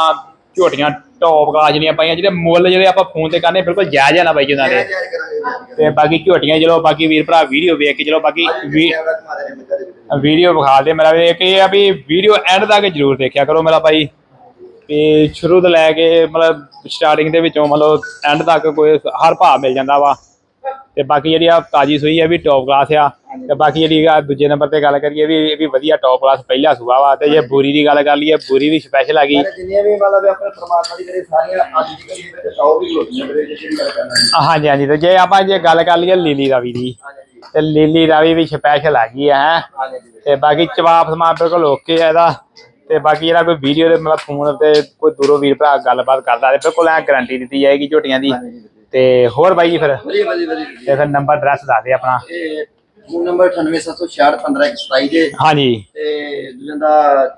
ਝੋਟੀਆਂ ਟੌਪ ਜਿਹੜੀਆਂ ਪਾਈਆਂ ਜਿਹੜੇ ਮੁੱਲ ਜਿਹੜੇ ਆਪਾਂ ਫੋਨ ਤੇ ਕਰਨੇ ਬਿਲਕੁਲ ਜਾਇਜ਼ ਆ ਨਾ ਬਾਈ ਜੀ ਉਹਨਾਂ ਦੇ। ਤੇ ਬਾਕੀ ਝੋਟੀਆਂ ਚਲੋ ਬਾਕੀ ਵੀਰ ਭਰਾ ਵੀਡੀਓ ਵੇਖ ਕੇ ਚਲੋ ਬਾਕੀ ਵੀਡੀਓ ਵਿਖਾ ਦੇ ਮੇਰਾ ਇਹ ਆ ਵੀ ਵੀਡੀਓ ਐਂਡ ਤੱਕ ਜਰੂਰ ਦੇਖਿਆ ਕਰੋ ਮੇਰਾ ਭਾਈ। ਤੇ ਸ਼ੁਰੂ ਤੋਂ ਲੈ ਕੇ ਮਤਲਬ ਸਟਾਰਟਿੰਗ ਦੇ ਵਿੱਚੋਂ ਮਤਲਬ ਐਂਡ ਤੱਕ ਕੋਈ ਹਰ ਭਾਅ ਮਿਲ ਜਾਂਦਾ ਵਾ। ਤੇ ਬਾਕੀ ਜਿਹੜੀ ਆ ਤਾਜੀ ਸੂਈ ਆ ਵੀ ਟੌਪ ਕਲਾਸ ਆ। ਤੇ ਬਾਕੀ ਜਿਹੜੀ ਆ ਦੂਜੇ ਨੰਬਰ ਤੇ ਗੱਲ ਕਰੀਏ ਵੀ ਇਹ ਵੀ ਵਧੀਆ ਟੌਪ ਕਲਾਸ ਪਹਿਲਾ ਸੂਆ ਵਾ ਤੇ ਜੇ ਬੂਰੀ ਦੀ ਗੱਲ ਕਰ ਲਈਏ ਬੂਰੀ ਵੀ ਸਪੈਸ਼ਲ ਆ ਗਈ। ਜਿੰਨੀਆਂ ਵੀ ਮਤਲਬ ਆਪਣੇ ਪਰਮਾਤਮਾ ਦੀ ਕਰੇ ਸਾਰੀਆਂ ਅੱਜ ਦੀ ਕਰੀ ਵਿੱਚ ਸੌ ਵੀ ਹੋਈਆਂ ਵੀਰੇ ਜਿਹੜੀ ਗੱਲ ਕਰਨਾ ਹਾਂਜੀ ਹਾਂਜੀ ਤੇ ਜੇ ਆਪਾਂ ਜੇ ਗੱਲ ਕਰ ਲਈਏ ਲੀਲੀ ਦੀ ਹਾਂਜੀ ਤੇ ਲੀਲੀ ਰਾਵੀ ਵੀ ਸਪੈਸ਼ਲ ਆ ਗਈ ਹੈਂ। ਤੇ ਬਾਕੀ ਜਵਾਬ ਸਮਾਨ ਬਿਲਕੁਲ ਓਕੇ ਆ ਇਹਦਾ। ਤੇ ਬਾਕੀ ਜਿਹੜਾ ਕੋਈ ਵੀਡੀਓ ਦੇ ਮਤਲਬ ਫੋਨ ਤੇ ਕੋਈ ਦੂਰੋਂ ਵੀਰ ਭਰਾ ਗੱਲਬਾਤ ਕਰਦਾ ਤੇ ਬਿਲਕੁਲ ਐ ਗਾਰੰਟੀ ਦਿੱਤੀ ਜਾਏਗੀ ਝੋਟੀਆਂ ਦੀ। ਤੇ ਹੋਰ ਬਾਈ ਜੀ ਫਿਰ? ਵਧੀਆ ਵਧੀਆ ਵਧੀਆ। ਤੇ ਫਿਰ ਨੰਬਰ ਐਡਰੈਸ ਦੱਸ ਦੇ ਆਪਣਾ। ਇਹ ਫੋਨ ਨੰਬਰ 9876615127 ਦੇ। ਹਾਂਜੀ। ਤੇ ਦੂਜਾ ਦਾ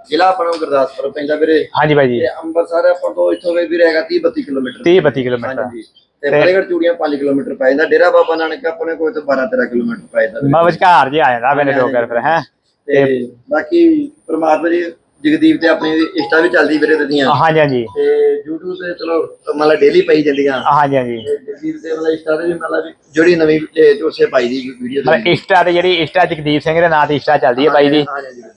ਜ਼ਿਲ੍ਹਾ ਆਪਣਾ ਗੁਰਦਾਸਪੁਰ ਪੈਂਦਾ ਵੀਰੇ। ਹਾਂਜੀ ਬਾਈ ਜੀ। ਤੇ ਅੰਮ੍ਰਿਤਸਰ ਆਪਾਂ ਤੋਂ ਇੱਥੋਂ ਵੀ ਵੀਰੇ ਹੈਗਾ 30 32 ਕਿਲੋਮੀਟਰ। 30 32 ਕਿਲੋਮੀਟਰ। ਹਾਂਜੀ। ਤੇ ਫਤਿਹਗੜ੍ਹ ਚੂੜੀਆਂ 5 ਕਿਲੋਮੀਟਰ ਪੈ ਜਾਂਦਾ। ਡੇਰਾ ਬਾਬਾ ਨਾਨਕ ਆਪਣੇ ਕੋਲ ਤੋਂ 12 13 ਕਿਲੋਮੀਟਰ ਪੈ ਜਾਂਦਾ। ਵੀਰੇ। ਮੈਂ ਵਿਚਕਾਰ ਜੇ ਆ ਜਾਂਦਾ ਮੈਨੇ ਡੋਗਰ ਫਿਰ ਹੈ। ਤੇ ਬਾਕੀ ਪ੍ਰਮਾਤਮਾ ਜੀ ਜਗਦੀਪ ਤੇ ਆਪਣੀ ਇੰਸਟਾ ਵੀ ਚੱਲਦੀ ਵੀਰੇ ਤਦੀਆਂ ਹਾਂਜੀ ਹਾਂਜੀ। ਤੇ YouTube ਤੇ ਚਲੋ ਮਤਲਬ ਡੇਲੀ ਪਈ ਜਾਂਦੀਆਂ। ਹਾਂਜੀ ਹਾਂਜੀ। ਤੇ ਜਗਦੀਪ ਤੇ ਮਤਲਬ ਇੰਸਟਾ ਤੇ ਵੀ ਮਤਲਬ ਜਿਹੜੀ ਨਵੀਂ ਤੇ ਉਸੇ ਪਾਈ ਦੀ ਵੀਡੀਓ ਮਤਲਬ ਇੰਸਟਾ ਤੇ ਜਿਹੜੀ ਇੰਸਟਾ ਜਗਦੀਪ ਸਿੰਘ ਦੇ ਨਾਂ ਤੇ ਇੰਸਟਾ ਚੱਲਦੀ ਹੈ ਬਾਈ ਦੀ।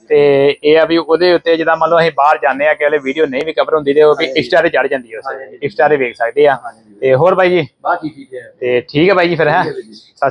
ਤੇ ਇਹ ਆ ਵੀ ਉਹਦੇ ਉੱਤੇ ਜਿੱਦਾਂ ਮੰਨ ਲਓ ਅਸੀਂ ਬਾਹਰ ਜਾਂਦੇ ਆ ਕਿ ਵਾਲੇ ਵੀਡੀਓ ਨਹੀਂ ਵੀ ਕਵਰ ਹੁੰਦੀ ਤੇ ਉਹ ਵੀ ਇੰਸਟਾ ਤੇ ਚੜ ਜਾਂਦੀ ਹੈ ਉਸ ਇੰਸਟਾ ਤੇ ਵੇਖ ਸਕਦੇ ਆ। ਤੇ ਹੋਰ ਬਾਈ ਜੀ? ਬਾਕੀ ਠੀਕ ਹੈ। ਤੇ ਠੀਕ ਹੈ ਬਾਈ ਜੀ ਫਿਰ ਹੈ। ਸਤਿ